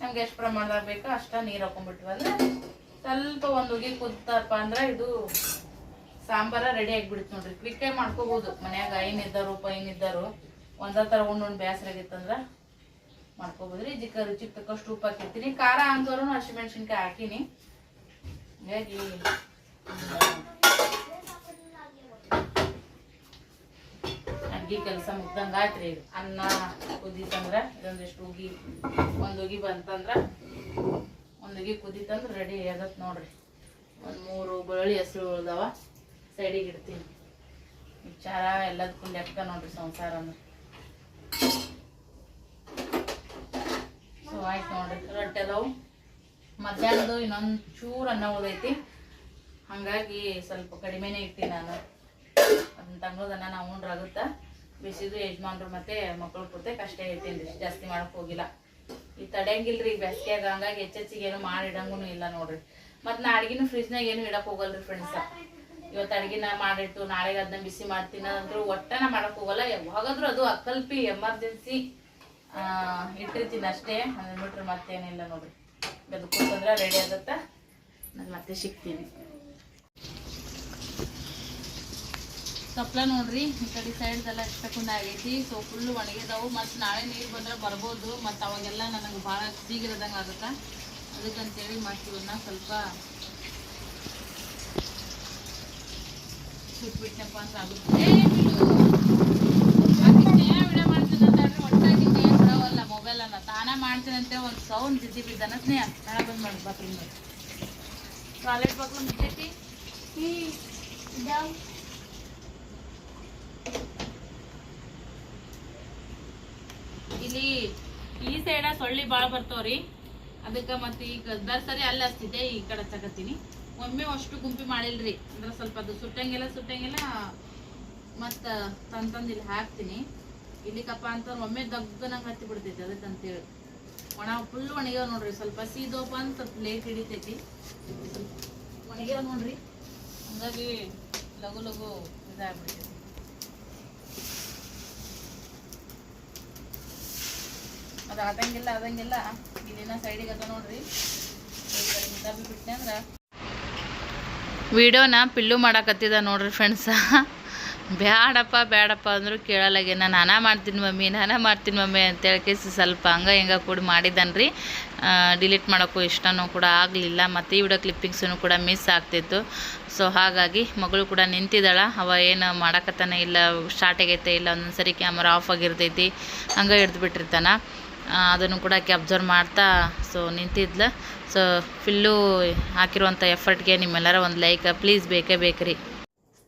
ನಮ್ಗೆ ಎಷ್ಟು ಪ್ರಮಾಣದಾಗ ಬೇಕೋ ಅಷ್ಟ ನೀರು ಹಾಕೊಂಡ್ಬಿಟ್ವಿ ಅಂದ್ರೆ ಸ್ವಲ್ಪ ಒಂದು ಉಗಿ ಕುದ್ತಪ್ಪ ಅಂದ್ರೆ ಇದು ಸಾಂಬಾರ ರೆಡಿ ಆಗಿಬಿಡುತ್ತೆ ನೋಡ್ರಿ. ಕ್ವಿಕ್ಕಾಗಿ ಮಾಡ್ಕೋಬೋದು. ಮನ್ಯಾಗ ಪೈನ್ ಇದ್ದಾರು ಒಂದೇ ಥರ ಉಣ್ಣು ಬೇಸರ ಆಗಿತ್ತಂದ್ರೆ ರೀ ಜಿಕ್ಕ ರುಚಿಗೆ ತಕ್ಕಷ್ಟು ಉಪ್ಪು ಹಾಕಿರ್ತೀನಿ. ಖಾರ ಅಂತವ್ರು ಹಸಿಮೆಣ್ಸಿನ್ಕಾಯಿ ಹಾಕಿನಿ. ಹಾಗಾಗಿ ಅಗ್ಗಿ ಕೆಲಸ ಮುಗ್ದಂಗೆ ಆಯ್ತು ರೀ ಅನ್ನ ಕುದೀತಂದ್ರೆ ಇದೊಂದಿಷ್ಟು ಉಗಿ, ಒಂದು ಉಗಿ ಬಂತಂದ್ರೆ, ಒಂದು ಉಗಿ ಕುದೀತಂದ್ರೆ ರೆಡಿ ಆಗತ್ತೆ ನೋಡ್ರಿ. ಒಂದು ಮೂರು ಬೆಳ್ಳುಳ್ಳಿ ಹೆಸರು ಉಳ್ದವ. ಸೈಡಿಗೆ ಇಡ್ತೀನಿ. ವಿಚಾರ ಎಲ್ಲದಕ್ಕೂ ಲೆಕ್ಕ ನೋಡ್ರಿ ಸಂಸಾರ ಅಂದ್ರೆ. ಸೊ ಆಯ್ತು ನೋಡ್ರಿ. ರೊಟ್ಟಿ ಅದಾವು. ಮಧ್ಯಾಹ್ನದು ಇನ್ನೊಂದು ಚೂರು ಅನ್ನ ಉಳ್ದೈತಿ. ಹಂಗಾಗಿ ಸ್ವಲ್ಪ ಕಡಿಮೆನೇ ಇಡ್ತೀನಿ ನಾನು. ಅದನ್ನ ತಂಗೋದನ್ನ ನಾವು ಉಂಡ್ರಾಗುತ್ತಾ ಬಿಸಿದು ಯಜಮಾನ್ರು ಮತ್ತೆ ಮಕ್ಕಳು ಕೂತೆ ಕಷ್ಟ ಇರ್ತೀನಿ ರೀ ಜಾಸ್ತಿ ಮಾಡಕ್ ಹೋಗಿಲ್ಲ. ಈ ತಡೆಯಂಗಿಲ್ರಿ ಈಗ ಬೇಸಿಗೆಯಾಗ. ಹಂಗಾಗಿ ಹೆಚ್ಚೆಚ್ಚಿಗೆ ಏನು ಮಾಡಿಡಂಗೂ ಇಲ್ಲ ನೋಡ್ರಿ. ಮತ್ತೆ ನಾ ಅಡ್ಗಿನೂ ಫ್ರಿಜ್ನಾಗ ಏನು ಇಡಕ್ಕೆ ಹೋಗಲ್ರಿ ಫ್ರೆಂಡ್ಸ ಇವತ್ತು ಅಡ್ಗಿನ ಮಾಡಿಟ್ಟು ನಾಳೆಗೆ ಅದನ್ನ ಬಿಸಿ ಮಾಡ್ತೀನಿ ತಿನ್ನೋದಂತೂ ಒಟ್ಟನ ಮಾಡಕ್ ಹೋಗಲ್ಲ. ಯಾವಾಗಾದ್ರೂ ಅದು ಅಕಲ್ಪಿ, ಎಮರ್ಜೆನ್ಸಿ ಇಟ್ಟಿರ್ತೀನಿ ಅಷ್ಟೇ. ಅದನ್ನ ಬಿಟ್ರೆ ಮತ್ತೇನಿಲ್ಲ ನೋಡ್ರಿ. ಬೆದಕ್ಕಂದ್ರೆ ರೆಡಿ ಆಗತ್ತ. ನಾನು ಮತ್ತೆ ಸಿಗ್ತೀನಿ. ತಪ್ಪಲ ನೋಡ್ರಿ, ಈ ಕಡೆ ಸೈಡ್ದೆಲ್ಲ ಎಷ್ಟಕ್ಕೊಂದು ಆಗೈತಿ. ಸೊ ಫುಲ್ಲು ಒಣಗಿದಾವು. ಮತ್ತು ನಾಳೆ ನೀರು ಬಂದ್ರೆ ಬರ್ಬೋದು. ಮತ್ತು ಅವಾಗೆಲ್ಲ ನನಗೆ ಭಾಳ ಬೀಗಿರದಂಗೆ ಆಗುತ್ತೆ? ಅದಕ್ಕಂತೇಳಿ ಮತ್ತು ಇವನ್ನ ಸ್ವಲ್ಪ ಸುಟ್ಬಿಟ್ನಪ್ಪ ಅಂತ ಆಗುತ್ತೆ. ವಿಡಿಯೋ ಮಾಡ್ತೀನಿ ಅಂತ ಹೇಳ್ರಿ, ಒಟ್ಟಾಗಿ ಏನ್ ಮೊಬೈಲ್ ಅನ್ನ. ತಾನ ಮಾಡ್ತೀನಂತೆ ಒಂದು ಸೌಂಡ್ ಜಿದ್ದಿ ಬಿದ್ದಾನ. ಸ್ನೇಹ ನಾಳೆ ಬಂದ್ ಮಾಡಿ ಬಾತ್ರೂಮ್ ಟಾಯ್ಲೆಟ್ ಬಾತ್ರೂಮ್ ಮುಚ್ಚೈತಿ ಇಲ್ಲಿ ಈ ಸೈಡ ಸೊಳ್ಳಿ ಭಾಳ ಬರ್ತಾವ್ರಿ. ಅದಕ್ಕೆ ಮತ್ತೆ ಈಗ ಸರಿ ಅಲ್ಲಿ ಹಚ್ತಿದ್ದೆ ಈ ಕಡೆ ಹಚ್ಚಕತ್ತೀನಿ ಒಮ್ಮೆ ಅಷ್ಟು ಗುಂಪಿ ಮಾಡಿಲ್ರಿ. ಅಂದ್ರೆ ಸ್ವಲ್ಪ ಅದು ಸುಟ್ಟಂಗಿಲ್ಲ ಸುಟ್ಟಂಗಿಲ್ಲ ಮತ್ತು ತಂದ್ ಇಲ್ಲಿ ಹಾಕ್ತೀನಿ. ಇಲ್ಲಿಕಪ್ಪ ಅಂತ ಒಮ್ಮೆ ದಗ್ಗನಂಗೆ ಹತ್ತಿ ಬಿಡ್ತೈತಿ ಅದಕ್ಕಂತೇಳಿ. ಒಣ ಫುಲ್ ಒಣಗ್ಯಾವ ನೋಡ್ರಿ. ಸ್ವಲ್ಪ ಸೀದೋಪ ಅಂತ ಲೇಟ್ ಹಿಡಿತೈತಿ. ಒಣಗ್ಯಾವ ನೋಡ್ರಿ. ಹಂಗಾಗಿ ಲಘು ಲಘು ಇದಾಗ್ಬಿಡ್ತೈತಿ. ಅದು ಆದಂಗಿಲ್ಲ ಆದಂಗಿಲ್ಲ. ಇಲ್ಲಿನ ಸೈಡಿಗೆ ಅದ ನೋಡ್ರಿ. ಬಿಟ್ಟೆ ಅಂದ್ರ ವಿಡಿಯೋನ ಪಿಲ್ಲು ಮಾಡಾಕತ್ತಿದ ನೋಡ್ರಿ ಫ್ರೆಂಡ್ಸ ಬ್ಯಾಡಪ್ಪ ಬ್ಯಾಡಪ್ಪ ಅಂದ್ರು ಕೇಳಲಾಗೇನ ನಾನಾ ಮಾಡ್ತೀನಿ ಮಮ್ಮಿ, ನಾನಾ ಮಾಡ್ತೀನಿ ಮಮ್ಮಿ ಅಂತೇಳಿ ಸ್ವಲ್ಪ ಹಂಗ ಹಿಂಗ ಕೂಡ ಮಾಡಿದನ್ರಿ. ಡಿಲೀಟ್ ಮಾಡೋಕ್ಕೂ ಇಷ್ಟನೂ ಕೂಡ ಆಗಲಿಲ್ಲ. ಮತ್ತು ಈ ವಿಡಿಯೋ ಕ್ಲಿಪ್ಪಿಂಗ್ಸೂ ಕೂಡ ಮಿಸ್ ಆಗ್ತಿತ್ತು. ಸೊ ಹಾಗಾಗಿ ಮಗಳು ಕೂಡ ನಿಂತಿದ್ದಾಳೆ. ಅವ ಏನು ಮಾಡಾಕತ್ತಾನೆ ಇಲ್ಲ ಸ್ಟಾರ್ಟ್ ಆಗೈತೆ ಇಲ್ಲ ಒಂದೊಂದು ಸರಿ ಕ್ಯಾಮ್ರಾ ಆಫ್ ಆಗಿರ್ತೈತಿ, ಹಂಗೆ ಹಿಡ್ದು ಬಿಟ್ಟಿರ್ತಾನ. ಅದನ್ನು ಕೂಡ ಆಕೆ ಅಬ್ಸರ್ವ್ ಮಾಡ್ತಾ ಸೊ ನಿಂತಿದ್ಲ. ಸೊ ಫಿಲ್ಲು ಹಾಕಿರುವಂಥ ಎಫರ್ಟ್ಗೆ ನಿಮ್ಮೆಲ್ಲರ ಒಂದು ಲೈಕ್ ಪ್ಲೀಸ್ ಬೇಕೇ ಬೇಕ್ರಿ.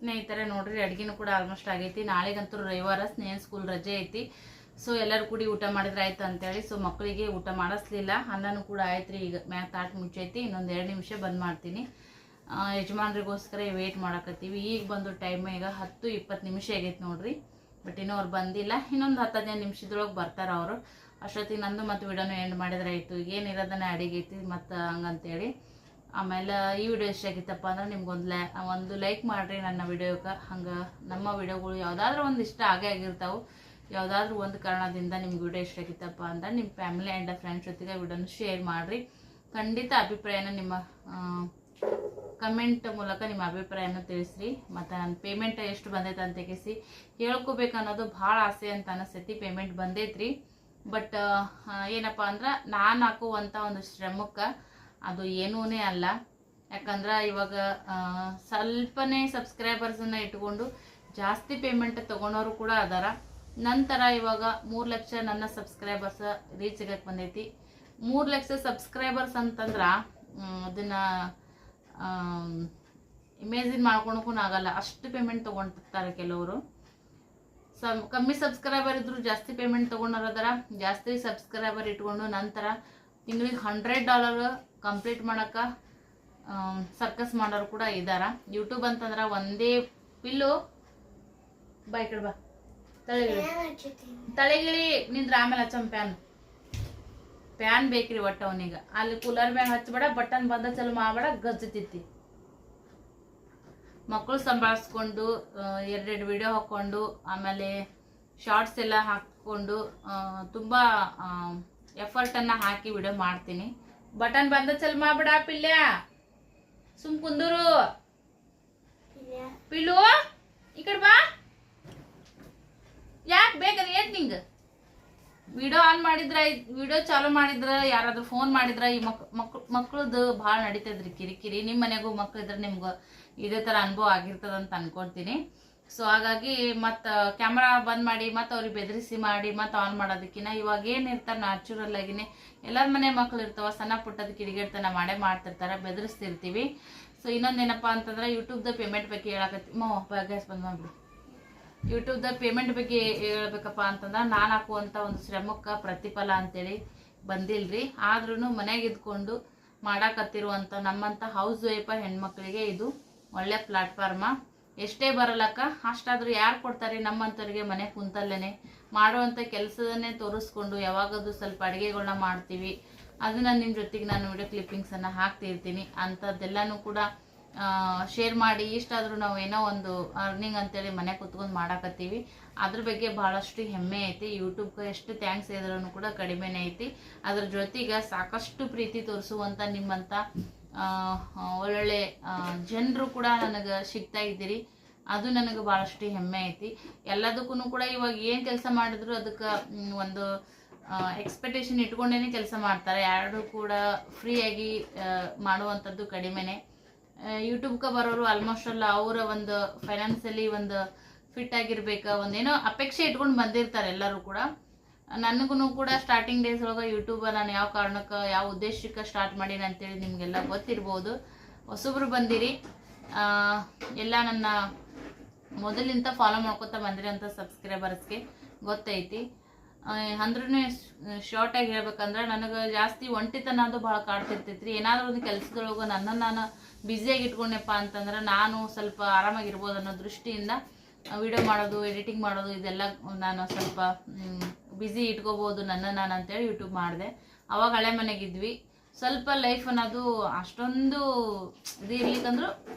ಸ್ನೇಹಿತರೆ, ನೋಡ್ರಿ, ಅಡುಗೆನೂ ಕೂಡ ಆಲ್ಮೋಸ್ಟ್ ಆಗೈತಿ. ನಾಳೆಗಂತೂ ರವಿವಾರ ಸ್ನೇಹ ಸ್ಕೂಲ್ ರಜೆ ಐತಿ. ಸೊ ಎಲ್ಲರೂ ಕೂಡಿ ಊಟ ಮಾಡಿದ್ರೆ ಆಯ್ತು ಅಂತೇಳಿ ಸೊ ಮಕ್ಕಳಿಗೆ ಊಟ ಮಾಡಿಸ್ಲಿಲ್ಲ. ಅನ್ನನೂ ಕೂಡ ಆಯ್ತು ರೀ, ಈಗ ಮ್ಯಾಗ ತಾಟ್ ಮುಚ್ಚೈತಿ, ಇನ್ನೊಂದು ಎರಡು ನಿಮಿಷ ಬಂದ್ ಮಾಡ್ತೀನಿ. ಯಜಮಾನ್ರಿಗೋಸ್ಕರ ವೇಟ್ ಮಾಡಕತ್ತೀವಿ. ಈಗ ಬಂದು ಟೈಮ್ ಈಗ ಹತ್ತು ಇಪ್ಪತ್ತು ನಿಮಿಷ ಆಗೈತೆ ನೋಡ್ರಿ. ಬಟ್ ಇನ್ನೂ ಅವ್ರು ಬಂದಿಲ್ಲ. ಇನ್ನೊಂದು ಹತ್ತು ಹದಿನೈದು ನಿಮಿಷದೊಳಗೆ ಬರ್ತಾರೆ ಅವರು. ಅಷ್ಟೊತ್ತಿಗೆ ನಂದು ಮತ್ತು ವಿಡಿಯೋನು ಎಂಡ್ ಮಾಡಿದ್ರೆ ಆಯಿತು. ಏನಿರೋದನ್ನ ಅಡಿಗೆ ಐತಿ ಮತ್ತು ಹಂಗಂತೇಳಿ. ಆಮೇಲೆ ಈ ವಿಡಿಯೋ ಇಷ್ಟ ಆಗಿತ್ತಪ್ಪ ಅಂದ್ರೆ ನಿಮ್ಗೊಂದು ಲೈ, ಒಂದು ಲೈಕ್ ಮಾಡಿರಿ ನನ್ನ ವಿಡಿಯೋಕ್ಕೆ ಹಂಗೆ ನಮ್ಮ ವಿಡಿಯೋಗಳು ಯಾವುದಾದ್ರೂ ಒಂದು ಇಷ್ಟ ಆಗೇ ಆಗಿರ್ತಾವೆ. ಯಾವುದಾದ್ರೂ ಒಂದು ಕಾರಣದಿಂದ ನಿಮ್ಗೆ ವಿಡಿಯೋ ಇಷ್ಟ ಆಗಿತ್ತಪ್ಪ ಅಂದ್ರೆ ನಿಮ್ಮ ಫ್ಯಾಮಿಲಿ ಆ್ಯಂಡ್ ಫ್ರೆಂಡ್ಸ್ ಜೊತೆಗೆ ವಿಡಿಯೋನ ಶೇರ್ ಮಾಡಿರಿ. ಖಂಡಿತ ಅಭಿಪ್ರಾಯನ ನಿಮ್ಮ ಕಮೆಂಟ್ ಮೂಲಕ ನಿಮ್ಮ ಅಭಿಪ್ರಾಯನ ತಿಳಿಸ್ರಿ. ಮತ್ತು ನನ್ನ ಪೇಮೆಂಟ್ ಎಷ್ಟು ಬಂದೈತೆ ಅಂತ ತೆಗೆಸಿ ಹೇಳ್ಕೊಬೇಕು ಅನ್ನೋದು ಭಾಳ ಆಸೆ ಅಂತ ಅನಿಸ್ತೈತಿ. ಪೇಮೆಂಟ್ ಬಂದೈತ್ರಿ. ಬಟ್ ಏನಪ್ಪ ಅಂದ್ರೆ ನಾನು ಹಾಕುವಂಥ ಒಂದು ಶ್ರಮಕ್ಕೆ ಅದು ಏನೂ ಅಲ್ಲ. ಯಾಕಂದ್ರೆ ಇವಾಗ ಸ್ವಲ್ಪನೇ ಸಬ್ಸ್ಕ್ರೈಬರ್ಸನ್ನು ಇಟ್ಕೊಂಡು ಜಾಸ್ತಿ ಪೇಮೆಂಟ್ ತೊಗೊಳೋರು ಕೂಡ ಅದಾರ. ನಂತರ ಇವಾಗ ಮೂರು ಲಕ್ಷ ನನ್ನ ಸಬ್ಸ್ಕ್ರೈಬರ್ಸ್ ರೀಚ್ ಆಗಕ್ಕೆ ಬಂದೈತಿ. ಮೂರು ಲಕ್ಷ ಸಬ್ಸ್ಕ್ರೈಬರ್ಸ್ ಅಂತಂದ್ರೆ ಅದನ್ನು ಇಮೇಜಿನ್ ಮಾಡ್ಕೊಳಕ್ಕೂ ಆಗಲ್ಲ. ಅಷ್ಟು ಪೇಮೆಂಟ್ ತೊಗೊಂಡಿರ್ತಾರೆ ಕೆಲವರು. ಸಬ್ ಕಮ್ಮಿ ಸಬ್ಸ್ಕ್ರೈಬರ್ ಇದ್ರು ಜಾಸ್ತಿ ಪೇಮೆಂಟ್ ತೊಗೊಂಡಾರದಾರ ಜಾಸ್ತಿ ಸಬ್ಸ್ಕ್ರೈಬರ್ ಇಟ್ಕೊಂಡು ನಂತರ ತಿಂಗಳಿಗೆ ಹಂಡ್ರೆಡ್ ಡಾಲರ್ ಕಂಪ್ಲೀಟ್ ಮಾಡೋಕೆ ಸರ್ಕಸ್ ಮಾಡೋರು ಕೂಡ ಇದಾರ. ಯೂಟ್ಯೂಬ್ ಅಂತಂದ್ರೆ ಒಂದೇ ಪಿಲ್ಲು ಬಾ ಈ ಕಡೆ ಬಾ. ತಲೆಗಿಳಿ. ತಲೆಗಿಳಿ, ನಿಂದ್ರ ಆಮೇಲೆ ಹಚ್ಚಂ ಪ್ಯಾನ್ ಪ್ಯಾನ್ ಬೇಕ್ರಿ ಒಟ್ಟ ಅವನಿಗೆ. ಅಲ್ಲಿ ಕೂಲರ್ ಮ್ಯಾಗ ಹಚ್ಚಬೇಡ ಬಟನ್ ಬಂದ ಚಲೋ ಮಾಡಬೇಡ, ಗಜ್ಜತಿತ್ತಿ. ಮಕ್ಕಳು ಸಂಭಾಳಿಸ್ಕೊಂಡು ಎರಡೆರಡು ವಿಡಿಯೋ ಹಾಕ್ಕೊಂಡು ಆಮೇಲೆ ಶಾರ್ಟ್ಸ್ ಎಲ್ಲ ಹಾಕ್ಕೊಂಡು ತುಂಬ ಎಫರ್ಟನ್ನು ಹಾಕಿ ವಿಡಿಯೋ ಮಾಡ್ತೀನಿ. ಬಟನ್ ಬಂದ ಚಲ್ ಮಾಡ್ಬಿಡ ಪಿಲ್ಯ. ಸುಮ್ ಕುಂದೂರು. ಪಿಲ್ಲು ಈ ಕಡೆ ಬಾ. ಯಾಕೆ ಬೇಕಾದ್ರೆ ಏನ್ ನಿಂಗೆ? ವಿಡಿಯೋ ಆನ್ ಮಾಡಿದ್ರ ವಿಡಿಯೋ ಚಾಲೂ ಮಾಡಿದ್ರ ಯಾರಾದ್ರೂ ಫೋನ್ ಮಾಡಿದ್ರ ಈ ಮಕ್ ಮಕ್ ಮಕ್ಳದ್ದು ಭಾಳ ನಡೀತದ್ರಿ ಕಿರಿಕಿರಿ. ನಿಮ್ಮ ಮನೆಗೂ ಮಕ್ಳು ಇದ್ರೆ ನಿಮ್ಗೆ ಇದೇ ಥರ ಅನುಭವ ಆಗಿರ್ತದ ಅಂತ ಅನ್ಕೊಳ್ತೀನಿ. ಸೊ ಹಾಗಾಗಿ ಮತ್ತು ಕ್ಯಾಮ್ರಾ ಬಂದ್ ಮಾಡಿ, ಮತ್ತು ಅವ್ರಿಗೆ ಬೆದರಿಸಿ ಮಾಡಿ, ಮತ್ತು ಆನ್ ಮಾಡೋದಕ್ಕಿಂತ ಇವಾಗ ಏನು ಇರ್ತಾರೆ ನ್ಯಾಚುರಲ್ ಆಗಿನೇ ಎಲ್ಲರ ಮನೆ ಮಕ್ಳು ಇರ್ತಾವ, ಸಣ್ಣ ಪುಟ್ಟದ ಕಿಡಿಗೇಡ್ತನ ಮಾಡೇ ಮಾಡ್ತಿರ್ತಾರೆ, ಬೆದರಿಸ್ತಿರ್ತೀವಿ. ಸೊ ಇನ್ನೊಂದೇನಪ್ಪ ಅಂತಂದ್ರೆ ಯೂಟ್ಯೂಬ್ದ ಪೇಮೆಂಟ್ ಬಗ್ಗೆ ಹೇಳಕತ್ತಿ ಮೋ ಗ್ಯಾಸ್ ಬಂದ್ ಮಾಡಿ ಯೂಟ್ಯೂಬ್ದ ಪೇಮೆಂಟ್ ಬಗ್ಗೆ ಹೇಳ್ಬೇಕಪ್ಪ ಅಂತಂದ್ರೆ ನಾನು ಹಾಕುವಂಥ ಒಂದು ಶ್ರಮಕ್ಕೆ ಪ್ರತಿಫಲ ಅಂತೇಳಿ ಬಂದಿಲ್ರಿ. ಆದ್ರೂ ಮನೆಗೆ ಇದ್ಕೊಂಡು ಮಾಡಾಕತ್ತಿರುವಂಥ ನಮ್ಮಂಥ ಹೌಸ್ ವೈಫ ಹೆಣ್ಮಕ್ಳಿಗೆ ಇದು ಒಳ್ಳೆ ಪ್ಲಾಟ್ಫಾರ್ಮ ಎಷ್ಟೇ ಬರಲಕ್ಕ, ಅಷ್ಟಾದರೂ ಯಾರು ಕೊಡ್ತಾರೆ ನಮ್ಮಂಥವ್ರಿಗೆ ಮನೆ ಕುಂತಲ್ಲೇ ಮಾಡುವಂಥ ಕೆಲಸದನ್ನೇ ತೋರಿಸ್ಕೊಂಡು ಯಾವಾಗದು ಸ್ವಲ್ಪ ಅಡುಗೆಗಳನ್ನ ಮಾಡ್ತೀವಿ. ಅದನ್ನು ನಿಮ್ಮ ಜೊತೆಗೆ ನಾನು ವಿಡಿಯೋ ಕ್ಲಿಪ್ಪಿಂಗ್ಸನ್ನು ಹಾಕ್ತಿರ್ತೀನಿ. ಅಂಥದ್ದೆಲ್ಲನೂ ಕೂಡ ಶೇರ್ ಮಾಡಿ, ಇಷ್ಟಾದರೂ ನಾವು ಏನೋ ಒಂದು ಅರ್ನಿಂಗ್ ಅಂತೇಳಿ ಮನೆ ಕೂತ್ಕೊಂಡು ಮಾಡಾಕತ್ತೀವಿ. ಅದ್ರ ಬಗ್ಗೆ ಭಾಳಷ್ಟು ಹೆಮ್ಮೆ ಐತಿ. ಯೂಟ್ಯೂಬ್ಗೆ ಎಷ್ಟು ಥ್ಯಾಂಕ್ಸ್ ಇದ್ರೂ ಕೂಡ ಕಡಿಮೆನೇ ಐತಿ. ಅದ್ರ ಜೊತೆಗೆ ಸಾಕಷ್ಟು ಪ್ರೀತಿ ತೋರಿಸುವಂಥ ನಿಮ್ಮಂಥ ಒಳ್ಳೊಳ್ಳೆ ಜನರು ಕೂಡ ನನಗೆ ಸಿಗ್ತಾ ಇದ್ದೀರಿ. ಅದು ನನಗೆ ಭಾಳಷ್ಟು ಹೆಮ್ಮೆ ಐತಿ. ಎಲ್ಲದಕ್ಕೂ ಕೂಡ ಇವಾಗ ಏನು ಕೆಲಸ ಮಾಡಿದ್ರು ಅದಕ್ಕೆ ಒಂದು ಎಕ್ಸ್ಪೆಕ್ಟೇಷನ್ ಇಟ್ಕೊಂಡೇ ಕೆಲಸ ಮಾಡ್ತಾರೆ. ಯಾರು ಕೂಡ ಫ್ರೀಯಾಗಿ ಮಾಡುವಂಥದ್ದು ಕಡಿಮೆನೆ. ಯೂಟ್ಯೂಬ್ಗೆ ಬರೋರು ಆಲ್ಮೋಸ್ಟ್ ಅಲ್ಲ ಅವರ ಒಂದು ಫೈನಾನ್ಸಲ್ಲಿ ಒಂದು ಫಿಟ್ ಆಗಿರ್ಬೇಕು, ಒಂದೇನೋ ಅಪೇಕ್ಷೆ ಇಟ್ಕೊಂಡು ಬಂದಿರ್ತಾರೆ ಎಲ್ಲರೂ ಕೂಡ. ನನಗೂ ಕೂಡ ಸ್ಟಾರ್ಟಿಂಗ್ ಡೇಸ್ ಒಳಗೆ ಯೂಟ್ಯೂಬ್ ನಾನು ಯಾವ ಕಾರಣಕ್ಕೆ, ಯಾವ ಉದ್ದೇಶಕ್ಕೆ ಸ್ಟಾರ್ಟ್ ಮಾಡೀನಿ ಅಂತೇಳಿ ನಿಮಗೆಲ್ಲ ಗೊತ್ತಿರ್ಬೋದು. ಹೊಸಬ್ರು ಬಂದಿರಿ. ಎಲ್ಲ ನನ್ನ ಮೊದಲಿಂದ ಫಾಲೋ ಮಾಡ್ಕೊತಾ ಬಂದಿರಿ ಅಂತ ಸಬ್ಸ್ಕ್ರೈಬರ್ಸ್ಗೆ ಗೊತ್ತೈತಿ. ಅಂದ್ರೂ ಶಾರ್ಟಾಗಿ ಹೇಳ್ಬೇಕಂದ್ರೆ ನನಗೆ ಜಾಸ್ತಿ ಒಂಟಿತನ ಅದು ಭಾಳ ಕಾಡ್ತಿರ್ತೈತ್ರಿ. ಏನಾದರೂ ಒಂದು ಕೆಲಸದೊಳಗೆ ನನ್ನನ್ನು ನಾನು ಬ್ಯುಸಿಯಾಗಿ ಇಟ್ಕೊಂಡೆಪ್ಪ ಅಂತಂದ್ರೆ ನಾನು ಸ್ವಲ್ಪ ಆರಾಮಾಗಿರ್ಬೋದು ಅನ್ನೋ ದೃಷ್ಟಿಯಿಂದ ವಿಡಿಯೋ ಮಾಡೋದು ಎಡಿಟಿಂಗ್ ಮಾಡೋದು, ಇದೆಲ್ಲ ನಾನು ಸ್ವಲ್ಪ ಬ್ಯುಸಿ ಇಟ್ಕೋಬೋದು, ನನ್ನ ನಾನು ಅಂತೇಳಿ ಯೂಟ್ಯೂಬ್ ಮಾಡಿದೆ. ಅವಾಗ ಹಳೆ ಮನೆಗಿದ್ವಿ. ಸ್ವಲ್ಪ ಲೈಫ್ ಅನ್ನೋದು ಅಷ್ಟೊಂದು ಇದು ಇರ್ಲಿಕ್ಕಂದ್ರೂ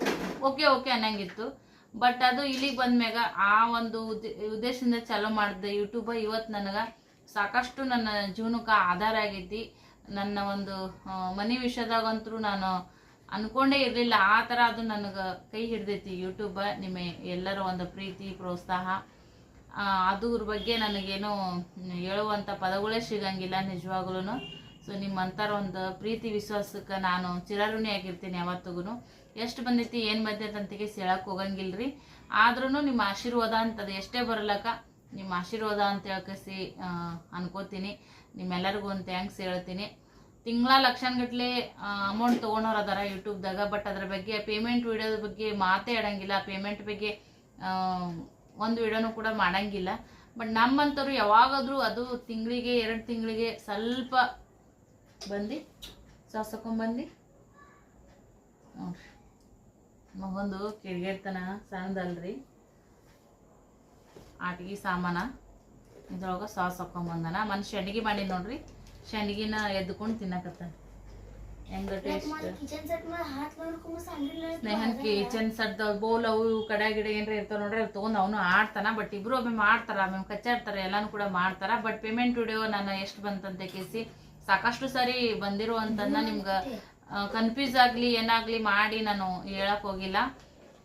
ಓಕೆ ಓಕೆ ಅನ್ನಂಗಿತ್ತು. ಬಟ್ ಅದು ಇಲ್ಲಿಗೆ ಬಂದ್ಮ್ಯಾಗ ಆ ಒಂದು ಉದ್ದೇ- ಉದ್ದೇಶದಿಂದ ಚಾಲೂ ಮಾಡಿದೆ ಯೂಟ್ಯೂಬ ಇವತ್ತು ನನಗೆ ಸಾಕಷ್ಟು ನನ್ನ ಜೀವನಕ್ಕೆ ಆಧಾರ ಆಗೈತಿ. ನನ್ನ ಒಂದು ಮನೆ ವಿಷಯದಾಗಂತೂ ನಾನು ಅನ್ಕೊಂಡೇ ಇರಲಿಲ್ಲ. ಆ ಥರ ಅದು ನನಗೆ ಕೈ ಹಿಡ್ದೈತಿ ಯೂಟ್ಯೂಬ ನಿಮ್ಮ ಎಲ್ಲರ ಒಂದು ಪ್ರೀತಿ, ಪ್ರೋತ್ಸಾಹ. ಅದ್ರ ಬಗ್ಗೆ ನನಗೇನು ಹೇಳುವಂಥ ಪದಗಳೇ ಸಿಗಂಗಿಲ್ಲ ನಿಜವಾಗ್ಲೂ ಸೊ ನಿಮ್ಮಂಥರ ಒಂದು ಪ್ರೀತಿ ವಿಶ್ವಾಸಕ್ಕೆ ನಾನು ಚಿರಋಣಿ ಆಗಿರ್ತೀನಿ ಯಾವತ್ತಿಗೂ ಎಷ್ಟು ಬಂದೈತಿ, ಏನು ಬಂದೈತೆ ಅಂತಿಗೆ ಹೇಳಕ್ಕೆ ಹೋಗಂಗಿಲ್ರಿ. ಆದ್ರೂ ನಿಮ್ಮ ಆಶೀರ್ವಾದ ಅಂತದು. ಎಷ್ಟೇ ಬರಲಕ್ಕ ನಿಮ್ಮ ಆಶೀರ್ವಾದ ಅಂತ ಹೇಳ್ಕಸಿ ಅನ್ಕೋತೀನಿ. ನಿಮ್ಮೆಲ್ಲರಿಗೂ ಒಂದು ಥ್ಯಾಂಕ್ಸ್ ಹೇಳ್ತೀನಿ. ತಿಂಗಳ ಲಕ್ಷಾನ್ಗಟ್ಲೆ ಅಮೌಂಟ್ ತೊಗೊಳೋರು ಅದಾರ ಯೂಟ್ಯೂಬ್ದಾಗ ಬಟ್ ಅದ್ರ ಬಗ್ಗೆ ಪೇಮೆಂಟ್ ವಿಡಿಯೋದ ಬಗ್ಗೆ ಮಾತೇ ಆಡಂಗಿಲ್ಲ. ಪೇಮೆಂಟ್ ಬಗ್ಗೆ ಒಂದು ವಿಡಿಯೋನು ಕೂಡ ಮಾಡಂಗಿಲ್ಲ. ಬಟ್ ನಮ್ಮಂಥವ್ರು ಯಾವಾಗಾದರೂ ಅದು ತಿಂಗಳಿಗೆ, ಎರಡು ತಿಂಗಳಿಗೆ ಸ್ವಲ್ಪ ಬಂದು ಸಾಸಕೊಂಬಂದು ನೋಡ್ರಿ. ಮಗೊಂದು ಕಿಡಿಗೇಡ್ತನ ಸಣ್ಣದಲ್ರಿ. ಆಟಿಗೆ ಸಾಮಾನ, ಇದ್ರೊಳಗೆ ಸಾಸ್ ಹಾಕೊಂಬಂದನ ಮನ್ ಶಂಡಿಗೆ ಮಾಡಿ ನೋಡ್ರಿ. ಶಂಡಿಗಿನ ಎದ್ದುಕೊಂಡು ತಿನ್ನಕತ್ತ ಟೇಸ್ಟ್ ಕಿಚನ್ ಸಟ್ ಬೌಲ್ ಅವು ಕಡೆ ಗಿಡ ಏನ್ರ ಇರ್ತಾವ ನೋಡ್ರಿ ತಗೊಂಡ್ ಅವನು ಆಡ್ತಾನ ಬಟ್ ಇಬ್ರು ಒಮ್ಮೆ ಮಾಡ್ತಾರ ಆಮೇಲೆ ಕಚ್ಚಾಡ್ತಾರೆ ಎಲ್ಲಾನು ಕೂಡ ಮಾಡ್ತಾರ. ಬಟ್ ಪೇಮೆಂಟ್ ವಿಡಿಯೋ ನನ್ನ ಎಷ್ಟು ಬಂತಂತ ಕೇಸಿ ಸಾಕಷ್ಟು ಸರಿ ಬಂದಿರುವಂತನ್ನ ನಿಮ್ಗೆ ಕನ್ಫ್ಯೂಸ್ ಆಗ್ಲಿ ಏನಾಗ್ಲಿ ಮಾಡಿ ನಾನು ಹೇಳಕ್ ಹೋಗಿಲ್ಲ.